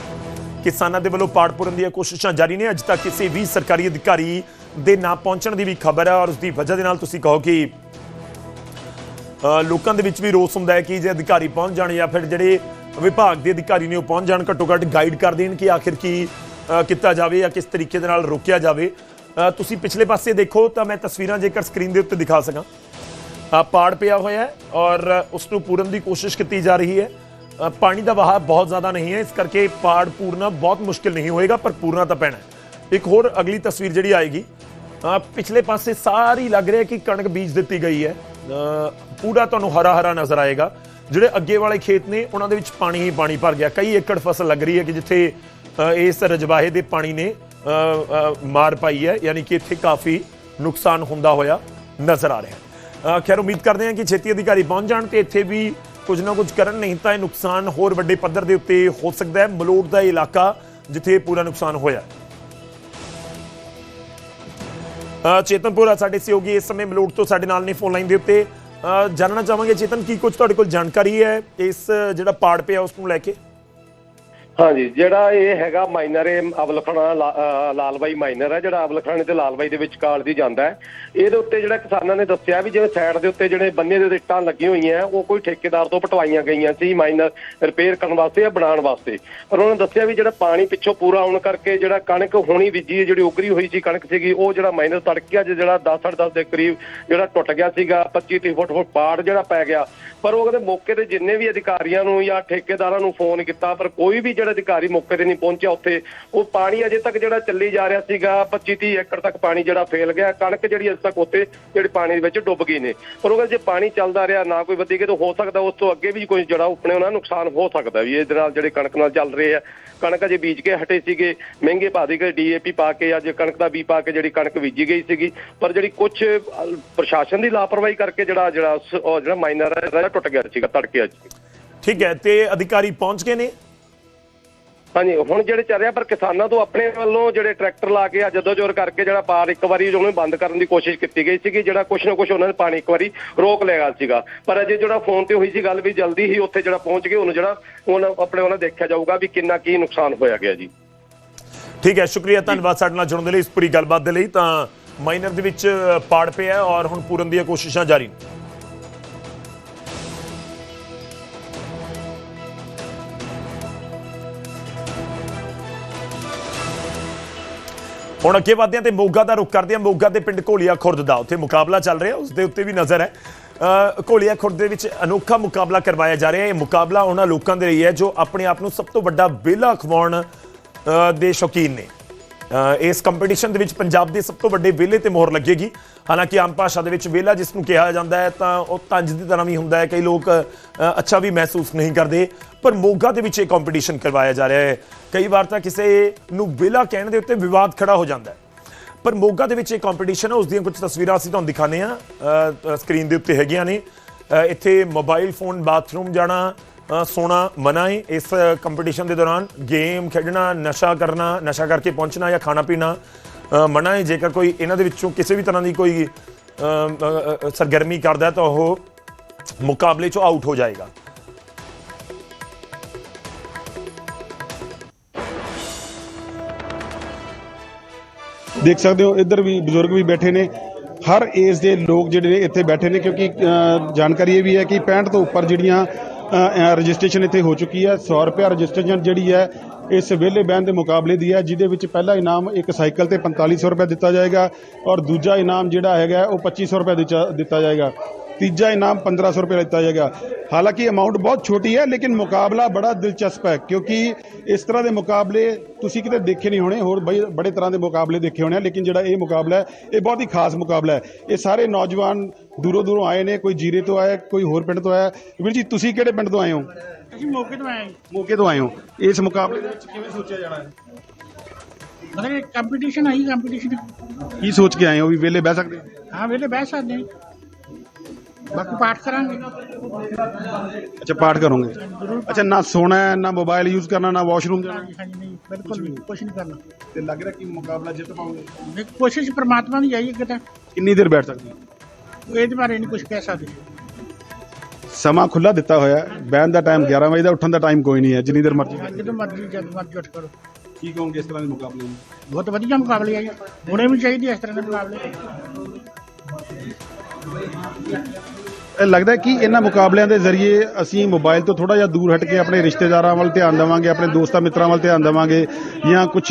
ਕਿਸਾਨਾਂ ਦੇ ਵੱਲੋਂ ਪਾੜ ਪੂਰਨ ਦੀਆਂ ਕੋਸ਼ਿਸ਼ਾਂ ਜਾਰੀ ਨੇ। ਅੱਜ ਤੱਕ ਕਿਸੇ ਵੀ ਸਰਕਾਰੀ ਅਧਿਕਾਰੀ ਦੇ ਨਾ ਪਹੁੰਚਣ ਦੀ ਵੀ ਖਬਰ ਹੈ ਔਰ ਉਸ ਦੀ ਵਜ੍ਹਾ ਦੇ ਨਾਲ ਤੁਸੀਂ ਕਹੋ ਕਿ ਲੋਕਾਂ ਦੇ ਵਿੱਚ ਵੀ ਰੋਸ ਹੁੰਦਾ ਹੈ ਕਿ ਜੇ ਅਧਿਕਾਰੀ ਪਹੁੰਚ ਜਾਣ ਜਾਂ ਫਿਰ ਜਿਹੜੇ ਵਿਭਾਗ ਦੇ ਅਧਿਕਾਰੀ ਨੇ ਉਹ ਪਹੁੰਚ ਜਾਣ ਘੱਟੋ ਘੱਟ ਗਾਈਡ ਕਰ ਦੇਣ ਕਿ ਆਖਿਰ ਕੀ ਕੀਤਾ ਜਾਵੇ ਜਾਂ ਕਿਸ ਤਰੀਕੇ ਦੇ ਨਾਲ ਰੋਕਿਆ ਜਾਵੇ। ਤੁਸੀਂ ਪਿਛਲੇ ਪਾਸੇ ਦੇਖੋ ਤਾਂ ਮੈਂ ਤਸਵੀਰਾਂ ਜੇਕਰ ਸਕਰੀਨ ਦੇ ਉੱਤੇ ਦਿਖਾ ਸਕਾਂ। ਪਾੜ ਪਿਆ ਹੋਇਆ ਹੈ ਔਰ ਉਸ ਨੂੰ ਪੂਰਨ ਦੀ ਕੋਸ਼ਿਸ਼ ਕੀਤੀ ਜਾ ਰਹੀ ਹੈ। ਪਾਣੀ ਦਾ ਵਹਾਅ ਬਹੁਤ ਜ਼ਿਆਦਾ ਨਹੀਂ ਹੈ, ਇਸ ਕਰਕੇ ਪਾੜ ਪੂਰਨਾ ਬਹੁਤ ਮੁਸ਼ਕਿਲ ਨਹੀਂ ਹੋਏਗਾ, ਪਰ ਪੂਰਨਾ ਤਾਂ ਪੈਣਾ ਇੱਕ ਹੋਰ ਅਗਲੀ ਤਸਵੀਰ ਜਿਹੜੀ ਆਏਗੀ ਪਿਛਲੇ ਪਾਸੇ ਸਾਰੀ ਲੱਗ ਰਿਹਾ ਕਿ ਕਣਕ ਬੀਜ ਦਿੱਤੀ ਗਈ ਹੈ। ਪੂਰਾ ਤੁਹਾਨੂੰ ਹਰਾ ਹਰਾ ਨਜ਼ਰ ਆਏਗਾ। ਜਿਹੜੇ ਅੱਗੇ ਵਾਲੇ ਖੇਤ ਨੇ, ਉਹਨਾਂ ਦੇ ਵਿੱਚ ਪਾਣੀ ਹੀ ਪਾਣੀ ਭਰ ਗਿਆ। ਕਈ ਏਕੜ ਫਸਲ ਲੱਗ ਰਹੀ ਹੈ ਕਿ ਜਿੱਥੇ ਇਸ ਰਜਵਾਹੇ ਦੇ ਪਾਣੀ ਨੇ ਮਾਰ ਪਾਈ ਹੈ। ਯਾਨੀ ਕਿ ਇੱਥੇ ਕਾਫੀ ਨੁਕਸਾਨ ਹੁੰਦਾ ਹੋਇਆ ਨਜ਼ਰ ਆ ਰਿਹਾ ਹੈ। ਖੈਰ, ਉਮੀਦ ਕਰਦੇ ਹਾਂ ਕਿ ਛੇਤੀ ਅਧਿਕਾਰੀ ਪਹੁੰਚ ਜਾਣ ਤੇ ਇੱਥੇ ਵੀ ਕੁਝ ਨਾ ਕੁਝ ਕਰਨ, ਨਹੀਂ ਤਾਂ ਇਹ ਨੁਕਸਾਨ ਹੋਰ ਵੱਡੇ ਪੱਧਰ ਦੇ ਉੱਤੇ ਹੋ ਸਕਦਾ ਹੈ। ਮਲੋਟ ਦਾ ਇਲਾਕਾ ਜਿੱਥੇ ਪੂਰਾ ਨੁਕਸਾਨ ਹੋਇਆ ਚੇਤਨਪੁਰਾ ਸਾਡੇ ਸਹਿਯੋਗੀ ਇਸ ਸਮੇਂ ਮਲੋਟ ਤੋਂ ਸਾਡੇ ਨਾਲ ਨੇ ਫੋਨ ਲਾਈਨ ਦੇ ਉੱਤੇ। ਜਾਣਨਾ ਚਾਹਾਂਗੇ ਚੇਤਨ, ਕੀ ਕੁਝ ਤੁਹਾਡੇ ਕੋਲ ਜਾਣਕਾਰੀ ਹੈ ਇਸ ਜਿਹੜਾ ਪਾੜ ਪਿਆ ਉਸ ਨੂੰ ਲੈ ਕੇ? ਹਾਂਜੀ, ਜਿਹੜਾ ਇਹ ਹੈਗਾ ਮਾਈਨਰ ਇਹ ਅਵਲਖਣਾ ਲਾ- ਅਹ ਲਾਲਬਾਈ ਮਾਈਨਰ ਹੈ, ਜਿਹੜਾ ਅਵਲਖਣੇ ਤੇ ਲਾਲਬਾਈ ਦੇ ਵਿਚਕਾਰ ਦੀ ਜਾਂਦਾ ਹੈ। ਇਹਦੇ ਉੱਤੇ ਜਿਹੜਾ ਕਿਸਾਨਾਂ ਨੇ ਦੱਸਿਆ ਵੀ ਜਿਵੇਂ ਸਾਈਡ ਦੇ ਉੱਤੇ ਜਿਹੜੇ ਬੰਨੇ ਦੇ ਉੱਤੇ ਇੱਟਾਂ ਲੱਗੀਆਂ ਹੋਈਆਂ ਉਹ ਕੋਈ ਠੇਕੇਦਾਰ ਤੋਂ ਪਟਵਾਈਆਂ ਗਈਆਂ ਸੀ ਮਾਈਨਰ ਰਿਪੇਅਰ ਕਰਨ ਵਾਸਤੇ ਜਾਂ ਬਣਾਉਣ ਵਾਸਤੇ। ਪਰ ਉਹਨਾਂ ਨੇ ਦੱਸਿਆ ਵੀ ਜਿਹੜਾ ਪਾਣੀ ਪਿੱਛੋਂ ਪੂਰਾ ਆਉਣ ਕਰਕੇ ਜਿਹੜਾ ਕਣਕ ਹੋਣੀ ਬੀਜੀ ਜਿਹੜੀ ਉਗਰੀ ਹੋਈ ਸੀ ਕਣਕ ਸੀਗੀ, ਉਹ ਜਿਹੜਾ ਮਾਈਨਰ ਤੜਕਿਆ ਜਿਹੜਾ 10 10 ਦੇ ਕਰੀਬ ਜਿਹੜਾ ਟੁੱਟ ਗਿਆ ਸੀਗਾ 25 30 ਫੁੱਟ ਫੁੱਟ ਪਾੜ ਜਿਹੜਾ ਪੈ ਗਿਆ। ਪਰ ਉਹ ਕਹਿੰਦੇ ਮੌਕੇ ਤੇ ਜਿੰਨੇ ਵੀ ਅਧਿਕਾਰੀਆਂ ਨੂੰ ਜਾਂ ਠੇਕੇਦਾਰਾਂ ਨੂੰ ਫੋਨ ਕੀਤਾ, ਪਰ ਕੋਈ ਵੀ ਜਿਹੜਾ ਅਧਿਕਾਰੀ ਮੌਕੇ ਤੇ ਨਹੀਂ ਪਹੁੰਚਿਆ ਉੱਥੇ, ਉਹ ਪਾਣੀ ਅਜੇ ਤੱਕ ਜਿਹੜਾ ਚੱਲੀ ਜਾ ਰਿਹਾ ਸੀਗਾ 25 30 ਏਕੜ ਤੱਕ ਪਾਣੀ ਜਿਹੜਾ ਫੈਲ ਗਿਆ, ਕਣਕ ਜਿਹੜੀ ਅਜੇ ਤੱਕ ਉੱਥੇ ਜਿਹੜੀ ਪਾਣੀ ਦੇ ਵਿੱਚ ਡੁੱਬ ਗਈ ਨੇ। ਪਰ ਉਹ ਜੇ ਪਾਣੀ ਚੱਲਦਾ ਰਿਹਾ, ਨਾ ਕੋਈ ਵਧੇਗੇ ਤਾਂ ਹੋ ਸਕਦਾ ਉਸ ਤੋਂ ਅੱਗੇ ਵੀ ਕੋਈ ਜਿਹੜਾ ਆਪਣੇ ਉਹਨਾਂ ਨੂੰ ਨੁਕਸਾਨ ਹੋ ਸਕਦਾ ਵੀ, ਇਹਦੇ ਨਾਲ ਜਿਹੜੇ ਕਣਕ ਨਾਲ ਚੱਲ ਰਹੇ ਆ। ਕਣਕ ਅਜੇ ਬੀਜ ਕੇ ਹਟੇ ਸੀਗੇ, ਮਹਿੰਗੇ ਭਾਅ ਦੀ ਡੀਏਪੀ ਪਾ ਕੇ, ਅੱਜ ਕਣਕ ਦਾ ਬੀ ਪਾ ਕੇ ਜਿਹੜੀ ਕਣਕ ਬੀਜੀ ਗਈ ਸੀਗੀ। ਪਰ ਜਿਹੜੀ ਕੁਝ ਪ੍ਰਸ਼ਾਸਨ ਦੀ ਲਾਪਰਵਾਹੀ ਕਰਕੇ ਜਿਹੜਾ ਜਿਹੜਾ ਜਿਹੜਾ ਮਾਈਨਰ ਹੈ ਟੁੱਟ ਗਿਆ ਸੀਗਾ, ਤੜਕੇ ਅੱਜ। ਠੀਕ ਹੈ, ਤੇ ਅਧਿਕਾਰੀ ਪਹੁੰਚ ਗਏ ਨੇ। ਹਾਂਜੀ, ਹੁਣ ਜਿਹੜੇ ਚੱਲ ਰਿਹਾ, ਪਰ ਕਿਸਾਨਾਂ ਤੋਂ ਆਪਣੇ ਵੱਲੋਂ ਜਿਹੜੇ ਟਰੈਕਟਰ ਲਾ ਕੇ ਆ ਜਦੋਂ ਜੋਰ ਕਰਕੇ ਜਿਹੜਾ ਪਾਰ ਇੱਕ ਵਾਰੀ ਉਹਨੂੰ ਬੰਦ ਕਰਨ ਦੀ ਕੋਸ਼ਿਸ਼ ਕੀਤੀ ਗਈ ਸੀਗੀ, ਜਿਹੜਾ ਕੁਛ ਨਾ ਕੁਛ ਉਹਨਾਂ ਨੇ ਪਾਣੀ ਇੱਕ ਵਾਰੀ ਰੋਕ ਲਿਆ ਸੀਗਾ। ਪਰ ਅਜੇ ਜਿਹੜਾ ਫੋਨ ਤੇ ਹੋਈ ਸੀ ਗੱਲ ਵੀ ਜਲਦੀ ਹੀ ਉੱਥੇ ਜਿਹੜਾ ਪਹੁੰਚ ਗਏ, ਉਹਨੂੰ ਜਿਹੜਾ ਉਹਨਾਂ, ਆਪਣੇ ਉਹਨਾਂ ਦੇਖਿਆ ਜਾਊਗਾ ਵੀ ਕਿੰਨਾ ਕੀ ਨੁਕਸਾਨ ਹੋਇਆ ਗਿਆ ਜੀ। ਠੀਕ ਹੈ, ਸ਼ੁਕਰੀਆ, ਧੰਨਵਾਦ ਸਾਡੇ ਨਾਲ ਜੁੜਨ ਦੇ ਲਈ ਇਸ ਪੂਰੀ ਗੱਲਬਾਤ ਦੇ ਲਈ। ਤਾਂ ਮਾਈਨਰ ਦੇ ਵਿੱਚ ਪਾੜ ਪਿਆ ਔਰ ਹੁਣ ਪੂਰਨ ਦੀਆਂ ਕੋਸ਼ਿਸ਼ਾਂ ਜਾਰੀ ਨੇ। ਹੁਣ ਅੱਗੇ ਵਧਦੇ ਹਾਂ ਤੇ ਮੋਗਾ ਦਾ ਰੁਖ ਕਰਦੇ ਹਾਂ। ਮੋਗਾ ਦੇ ਪਿੰਡ ਘੋਲੀਆ ਖੁਰਦ ਦਾ ਉੱਥੇ ਮੁਕਾਬਲਾ ਚੱਲ ਰਿਹਾ, ਉਸ ਦੇ ਉੱਤੇ ਵੀ ਨਜ਼ਰ ਹੈ। ਘੋਲੀਆ ਖੁਰਦ ਦੇ ਵਿੱਚ ਅਨੋਖਾ ਮੁਕਾਬਲਾ ਕਰਵਾਇਆ ਜਾ ਰਿਹਾ। ਹੈ ਇਹ ਮੁਕਾਬਲਾ ਉਹਨਾਂ ਲੋਕਾਂ ਦੇ ਲਈ ਹੈ ਜੋ ਆਪਣੇ ਆਪ ਨੂੰ ਸਭ ਤੋਂ ਵੱਡਾ ਵਿਹਲਾ ਖਵਾਉਣ ਦੇ ਸ਼ੌਕੀਨ ਨੇ। ਇਸ ਕੰਪੀਟੀਸ਼ਨ ਦੇ ਵਿੱਚ ਪੰਜਾਬ ਦੇ ਸਭ ਤੋਂ ਵੱਡੇ ਵਿਹਲੇ ਤੇ ਮੋਹਰ ਲੱਗੇਗੀ। ਹਾਲਾਂਕਿ ਆਮ ਭਾਸ਼ਾ ਦੇ ਵਿੱਚ ਵਿਹਲਾ ਜਿਸ ਨੂੰ ਕਿਹਾ ਜਾਂਦਾ ਹੈ, ਤਾਂ ਉਹ ਤੰਜ ਦੀ ਤਰ੍ਹਾਂ ਵੀ ਹੁੰਦਾ ਹੈ। ਕਈ ਲੋਕ ਅੱਛਾ ਵੀ ਮਹਿਸੂਸ ਨਹੀਂ ਕਰਦੇ, ਪਰ ਮੋਗਾ ਦੇ ਵਿੱਚ ਇਹ ਕੰਪੀਟੀਸ਼ਨ ਕਰਵਾਇਆ ਜਾ ਰਿਹਾ ਹੈ। ਕਈ ਵਾਰ ਤਾਂ ਕਿਸੇ ਨੂੰ ਵਿਹਲਾ ਕਹਿਣ ਦੇ ਉੱਤੇ ਵਿਵਾਦ ਖੜਾ ਹੋ ਜਾਂਦਾ ਹੈ। ਪਰ ਮੋਗਾ ਦੇ ਵਿੱਚ ਇਹ ਕੰਪੀਟੀਸ਼ਨ ਹੈ, ਉਸ ਦੀਆਂ ਕੁਝ ਤਸਵੀਰਾਂ ਅਸੀਂ ਤੁਹਾਨੂੰ ਦਿਖਾਣੇ ਆ ਸਕਰੀਨ ਦੇ ਉੱਤੇ ਹੈਗੀਆਂ ਨੇ। ਇੱਥੇ ਮੋਬਾਈਲ ਫੋਨ ਬਾਥਰੂਮ ਜਾਣਾ ਸੋਣਾ ਮਨਾ ਹੈ ਇਸ ਕੰਪੀਟੀਸ਼ਨ ਦੇ ਦੌਰਾਨ ਗੇਮ ਖੇਡਣਾ, ਨਸ਼ਾ ਕਰਨਾ, ਨਸ਼ਾ ਕਰਕੇ ਪਹੁੰਚਣਾ ਜਾਂ ਖਾਣਾ ਪੀਣਾ ਮਨਾ ਹੈ ਜੇਕਰ ਕੋਈ ਇਹਨਾਂ ਦੇ ਵਿੱਚੋਂ ਕਿਸੇ ਵੀ ਤਰ੍ਹਾਂ ਦੀ ਕੋਈ ਸਰਗਰਮੀ ਕਰਦਾ ਤਾਂ ਉਹ ਮੁਕਾਬਲੇ ਚੋਂ ਆਊਟ ਹੋ ਜਾਏਗਾ। ਦੇਖ ਸਕਦੇ ਹੋ, ਇੱਧਰ ਵੀ ਬਜ਼ੁਰਗ ਵੀ ਬੈਠੇ ਨੇ। ਹਰ ਏਜ ਦੇ ਲੋਕ ਜਿਹੜੇ ਨੇ ਇੱਥੇ ਬੈਠੇ ਨੇ ਕਿਉਂਕਿ ਜਾਣਕਾਰੀ ਇਹ ਵੀ ਹੈ ਕਿ 65 ਤੋਂ ਉੱਪਰ ਜਿਹੜੀਆਂ ਰਜਿਸਟ੍ਰੇਸ਼ਨ ਇੱਥੇ ਹੋ ਚੁੱਕੀ ਹੈ। 100 ਰੁਪਏ ਰਜਿਸਟ੍ਰੇਸ਼ਨ ਜਿਹੜੀ ਹੈ, ਇਸ ਵਿਹਲੇ ਬਹਿਣ ਦੇ ਮੁਕਾਬਲੇ ਦੀ ਹੈ, ਜਿਹਦੇ ਵਿੱਚ ਪਹਿਲਾ ਇਨਾਮ ਇੱਕ ਸਾਈਕਲ ਤੇ 4500 ਰੁਪਏ ਦਿੱਤਾ ਜਾਏਗਾ ਔਰ ਦੂਜਾ ਇਨਾਮ ਜਿਹੜਾ ਹੈਗਾ, ਉਹ 2500 ਰੁਪਏ ਦਿੱਤਾ- ਦਿੱਤਾ ਜਾਏਗਾ। ਤੀਜਾ ਇਨਾਮ 1500 ਰੁਪਏ ਦਿੱਤਾ ਜਾਏਗਾ। ਹਾਲਾਂਕਿ ਅਮਾਉਂਟ ਬਹੁਤ ਛੋਟੀ ਹੈ ਲੇਕਿਨ ਮੁਕਾਬਲਾ ਬੜਾ ਦਿਲਚਸਪ ਹੈ ਕਿਉਂਕਿ ਇਸ ਤਰ੍ਹਾਂ ਦੇ ਮੁਕਾਬਲੇ ਤੁਸੀਂ ਕਿਤੇ ਦੇਖੇ ਨਹੀਂ ਹੋਣੇ ਹੋਰ ਬਈ- ਬੜੇ ਤਰ੍ਹਾਂ ਦੇ ਮੁਕਾਬਲੇ ਦੇਖੇ ਹੋਣੇ ਆ, ਲੇਕਿਨ ਜਿਹੜਾ ਇਹ ਮੁਕਾਬਲਾ ਹੈ ਇਹ ਬਹੁਤ ਹੀ ਖਾਸ ਮੁਕਾਬਲਾ ਹੈ। ਇਹ ਸਾਰੇ ਨੌਜਵਾਨ ਦੂਰੋਂ ਦੂਰੋਂ ਆਏ ਨੇ ਕੋਈ ਜੀਰੇ ਤੋਂ ਆਇਆ ਕੋਈ ਹੋਰ ਪਿੰਡ ਤੋਂ ਆਇਆ। ਵੀਰ ਜੀ ਤੁਸੀਂ ਕਿਹੜੇ ਪਿੰਡ ਤੋਂ ਆਏ ਹੋ? ਅਸੀਂ ਮੌਕੇ ਤੋਂ ਆਏ ਮੌਕੇ ਤੋਂ ਆਏ ਹੋ। ਇਸ ਮੁਕਾਬਲੇ ਦੇ ਵਿੱਚ ਕਿਵੇਂ ਸੋਚਿਆ ਜਾਣਾ ਹੈ? ਮਤਲਬ ਕੰਪੀਟੀਸ਼ਨ ਆਈ ਕੰਪੀਟੀਸ਼ਨ ਕੀ ਸੋਚ ਕੇ ਆਏ ਹੋ ਵੀ ਵਿਹਲੇ ਬਹਿ ਸਕਦੇ ਹੋ? ਹਾਂ ਵੇਲੇ ਬਹਿ ਸਕਦੇ ਹਾਂ। ਬਾਕੀ ਪਾਠ ਕਰਾਂਗੇ। ਅੱਛਾ ਪਾਠ ਕਰੋਗੇ। ਅੱਛਾ ਨਾ ਸੋਣਾ ਹੈ ਨਾ ਮੋਬਾਈਲ ਯੂਜ਼ ਕਰਨਾ ਨਾ ਵਾਸ਼ਰੂਮ ਜਾਣਾ ਹਾਂਜੀ ਹਾਂਜੀ ਨਹੀਂ ਬਿਲਕੁਲ ਨਹੀਂ ਕੁਛ ਨਹੀਂ ਕਰਨਾ। ਤੇ ਲੱਗ ਰਿਹਾ ਕਿ ਮੁਕਾਬਲਾ ਜਿੱਤ ਪਾਓਗੇ? ਦੇਖ ਕੋਸ਼ਿਸ਼ ਪ੍ਰਮਾਤਮਾ ਦੀ ਜਾਈਏ ਕਿਤੇ। ਕਿੰਨੀ ਦੇਰ ਬੈਠ ਸਕਦੇ ਹੋ? ਇਹਦੇ ਬਾਰੇ ਨਹੀਂ ਕੁਝ ਕਹਿ ਸਕਦੇ। ਸਮਾਂ ਖੁੱਲਾ ਦਿੱਤਾ ਹੋਇਆ ਹੈ। ਦਾ ਟਾਈਮ 11 ਵਜੇ ਦਾ ਉੱਠਣ ਦਾ ਟਾਈਮ ਕੋਈ ਨਹੀਂ ਹੈ। ਜਿੰਨੀ ਦੇਰ ਮਰਜ਼ੀ ਜਦੋਂ ਮਰਜ਼ੀ ਜਦ ਮਰਜ਼ੀ ਉੱਠ ਕਰੋ। ਕੀ ਕਹੋਗੇ ਇਸ ਤਰ੍ਹਾਂ ਦੇ ਮੁਕਾਬਲੇ ਨੂੰ? ਬਹੁਤ ਵਧੀਆ ਮੁਕਾਬਲੇ ਆ। ਜੀ ਹੋਣੇ ਵੀ ਚਾਹੀਦੇ ਇਸ ਤਰ੍ਹਾਂ ਦੇ ਮੁਕਾਬਲੇ। ਲੱਗਦਾ ਕਿ ਇਹਨਾਂ ਮੁਕਾਬਲਿਆਂ ਦੇ ਜ਼ਰੀਏ ਅਸੀਂ ਮੋਬਾਈਲ ਤੋਂ ਥੋੜਾ ਜਿਹਾ ਦੂਰ ਹਟ ਕੇ ਆਪਣੇ ਰਿਸ਼ਤੇਦਾਰਾਂ ਵੱਲ ਧਿਆਨ ਦੇਵਾਂਗੇ ਆਪਣੇ ਦੋਸਤਾਂ ਮਿੱਤਰਾਂ ਵੱਲ ਧਿਆਨ ਦੇਵਾਂਗੇ ਜਾਂ ਕੁਝ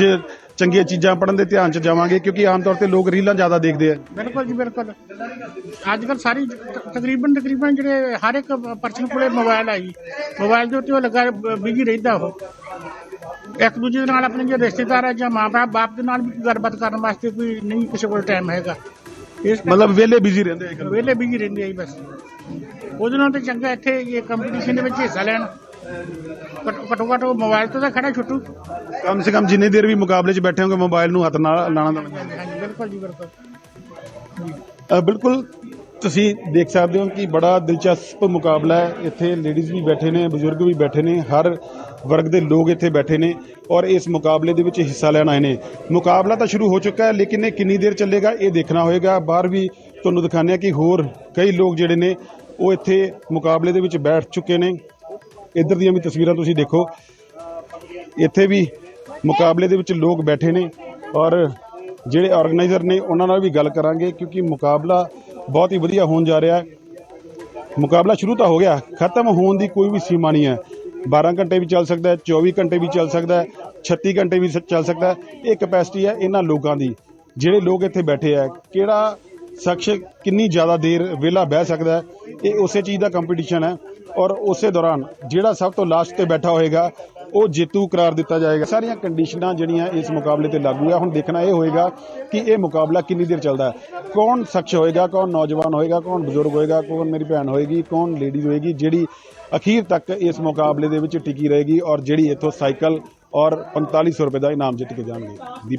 ਚੰਗੀਆਂ ਚੀਜ਼ਾਂ ਪੜ੍ਹਨ ਦੇ ਧਿਆਨ 'ਚ ਜਾਵਾਂਗੇ ਕਿਉਂਕਿ ਆਮ ਤੌਰ ਤੇ ਲੋਕ ਰੀਲਾਂ ਜ਼ਿਆਦਾ ਦੇਖਦੇ ਆ। ਬਿਲਕੁਲ ਜੀ ਬਿਲਕੁਲ। ਅੱਜ ਕੱਲ ਸਾਰੀ ਤਕਰੀਬਨ ਤਕਰੀਬਨ ਜਿਹੜੇ ਹਰ ਇੱਕ ਪਰਸਨ ਕੋਲੇ ਮੋਬਾਈਲ ਆ ਜੀ। ਮੋਬਾਈਲ ਦੇ ਉੱਤੇ ਉਹ ਲੱਗਾ ਬਿਜ਼ੀ ਰਹਿੰਦਾ ਉਹ। ਇੱਕ ਦੂਜੇ ਦੇ ਨਾਲ ਆਪਣੇ ਜਿਹੜੇ ਰਿਸ਼ਤੇਦਾਰ ਆ ਜਾਂ ਮਾਂ-ਬਾਪ ਬਾਪ ਦੇ ਨਾਲ ਵੀ ਗੱਲਬਾਤ ਕਰਨ ਵਾਸਤੇ ਕੋਈ ਨਹੀਂ ਕਿਸੇ ਕੋਲ ਟਾਈਮ ਹੈਗਾ। ਇਸ ਮਤਲਬ ਵਿਹਲੇ ਬਿਜ਼ੀ ਰਹਿੰਦੇ ਆ ਵੇਲੇ ਬਿਜ਼ੀ ਰਹਿੰਦੇ ਆ ਜੀ ਬਸ। ਉਹਦੇ ਨਾਲ ਤੇ ਚੰਗਾ ਇੱਥੇ ਇਹ ਕੰਪੀਟੀਸ਼ਨ ਦੇ ਵਿੱਚ ਹਿੱਸਾ ਲੈਣ। ਘੱਟੋ ਘੱਟੋ ਘੱਟ ਉਹ ਮੋਬਾਈਲ ਤੋਂ ਤਾਂ ਖੜਾ ਛੁੱਟੂ। ਕਮ ਸੇ ਕਮ ਜਿੰਨੀ ਦੇਰ ਵੀ ਮੁਕਾਬਲੇ 'ਚ ਬੈਠੇ ਹੋਗੇ ਮੋਬਾਈਲ ਨੂੰ ਹੱਥ ਨਾਲ ਲਾਣਾ ਦੇਣਾ ਹਾਂਜੀ ਬਿਲਕੁਲ ਜੀ ਬਿਲਕੁਲ। ਅ, ਬਿਲਕੁਲ ਤੁਸੀਂ ਦੇਖ ਸਕਦੇ ਹੋ ਕਿ ਬੜਾ ਦਿਲਚਸਪ ਮੁਕਾਬਲਾ ਹੈ। ਇੱਥੇ ਲੇਡੀਜ਼ ਵੀ ਬੈਠੇ ਨੇ ਬਜ਼ੁਰਗ ਵੀ ਬੈਠੇ ਨੇ ਹਰ ਵਰਗ ਦੇ ਲੋਕ ਇੱਥੇ ਬੈਠੇ ਨੇ ਔਰ ਇਸ ਮੁਕਾਬਲੇ ਦੇ ਵਿੱਚ ਹਿੱਸਾ ਲੈਣ ਆਏ ਨੇ। ਮੁਕਾਬਲਾ ਤਾਂ ਸ਼ੁਰੂ ਹੋ ਚੁੱਕਾ ਹੈ ਲੇਕਿਨ ਇਹ ਕਿੰਨੀ ਦੇਰ ਚੱਲੇਗਾ ਇਹ ਦੇਖਣਾ ਹੋਏਗਾ। ਬਾਹਰ ਵੀ ਤੁਹਾਨੂੰ ਦਿਖਾਉਂਦੇ ਆ ਕਿ ਹੋਰ ਕਈ ਲੋਕ ਜਿਹੜੇ ਨੇ, ਉਹ ਇੱਥੇ ਮੁਕਾਬਲੇ ਦੇ ਵਿੱਚ ਬੈਠ ਚੁੱਕੇ ਨੇ। ਇੱਧਰ ਦੀਆਂ ਵੀ ਤਸਵੀਰਾਂ ਤੁਸੀਂ ਦੇਖੋ। ਇੱਥੇ ਵੀ ਮੁਕਾਬਲੇ ਦੇ ਵਿੱਚ ਲੋਕ ਬੈਠੇ ਨੇ ਔਰ ਜਿਹੜੇ ਆਰਗੇਨਾਈਜ਼ਰ ਨੇ, ਉਹਨਾਂ ਨਾਲ ਵੀ ਗੱਲ ਕਰਾਂਗੇ ਕਿਉਂਕਿ ਮੁਕਾਬਲਾ ਬਹੁਤ ਹੀ ਵਧੀਆ ਹੋਣ ਜਾ ਰਿਹਾ ਹੈ। ਮੁਕਾਬਲਾ ਸ਼ੁਰੂ ਤਾਂ ਹੋ ਗਿਆ, ਖਤਮ ਹੋਣ ਦੀ ਕੋਈ ਵੀ ਸੀਮਾ ਨਹੀਂ ਹੈ। 12 ਘੰਟੇ ਵੀ ਚੱਲ ਸਕਦਾ ਹੈ 24 ਘੰਟੇ ਵੀ ਚੱਲ ਸਕਦਾ ਹੈ 36 ਘੰਟੇ ਵੀ ਸ- ਚੱਲ ਸਕਦਾ ਹੈ। ਇਹ ਕਪੈਸਿਟੀ ਹੈ ਇਹਨਾਂ ਲੋਕਾਂ ਦੀ, ਜਿਹੜੇ ਲੋਕ ਇੱਥੇ ਬੈਠੇ ਆ ਕਿਹੜਾ ਸ਼ਖਸ ਕਿੰਨੀ ਜ਼ਿਆਦਾ ਦੇਰ ਵਿਹਲਾ ਬਹਿ ਸਕਦਾ ਹੈ, ਇਹ ਉਸੇ ਚੀਜ਼ ਦਾ ਕੰਪੀਟੀਸ਼ਨ ਹੈ। ਔਰ ਉਸੇ ਦੌਰਾਨ ਜਿਹੜਾ ਸਭ ਤੋਂ ਲਾਸਟ ਤੇ ਬੈਠਾ ਹੋਏਗਾ, ਉਹ ਜੇਤੂ ਕਰਾਰ ਦਿੱਤਾ ਜਾਏਗਾ। ਸਾਰੀਆਂ ਕੰਡੀਸ਼ਨਾਂ ਜਿਹੜੀਆਂ ਇਸ ਮੁਕਾਬਲੇ ਤੇ ਲਾਗੂ ਆ, ਹੁਣ ਦੇਖਣਾ ਇਹ ਹੋਏਗਾ ਕਿ ਇਹ ਮੁਕਾਬਲਾ ਕਿੰਨੀ ਦੇਰ ਚੱਲਦਾ ਹੈ। ਕੌਣ ਸ਼ਖਸ ਹੋਏਗਾ, ਕੌਣ ਨੌਜਵਾਨ ਹੋਏਗਾ, ਕੌਣ ਬਜ਼ੁਰਗ ਹੋਏਗਾ, ਕੌਣ ਮੇਰੀ ਭੈਣ ਹੋਏਗੀ, ਕੌਣ ਲੇਡੀ ਹੋਏਗੀ, ਜਿਹੜੀ ਅਖੀਰ ਤੱਕ ਇਸ ਮੁਕਾਬਲੇ ਦੇ ਵਿੱਚ ਟਿਕੀ ਰਹੇਗੀ ਔਰ ਜਿਹੜੀ ਇੱਥੋਂ ਸਾਈਕਲ ਔਰ 4500 ਰੁਪਏ ਦਾ ਇਨਾਮ ਜਿੱਤ ਕੇ ਜਾਣਗੇ।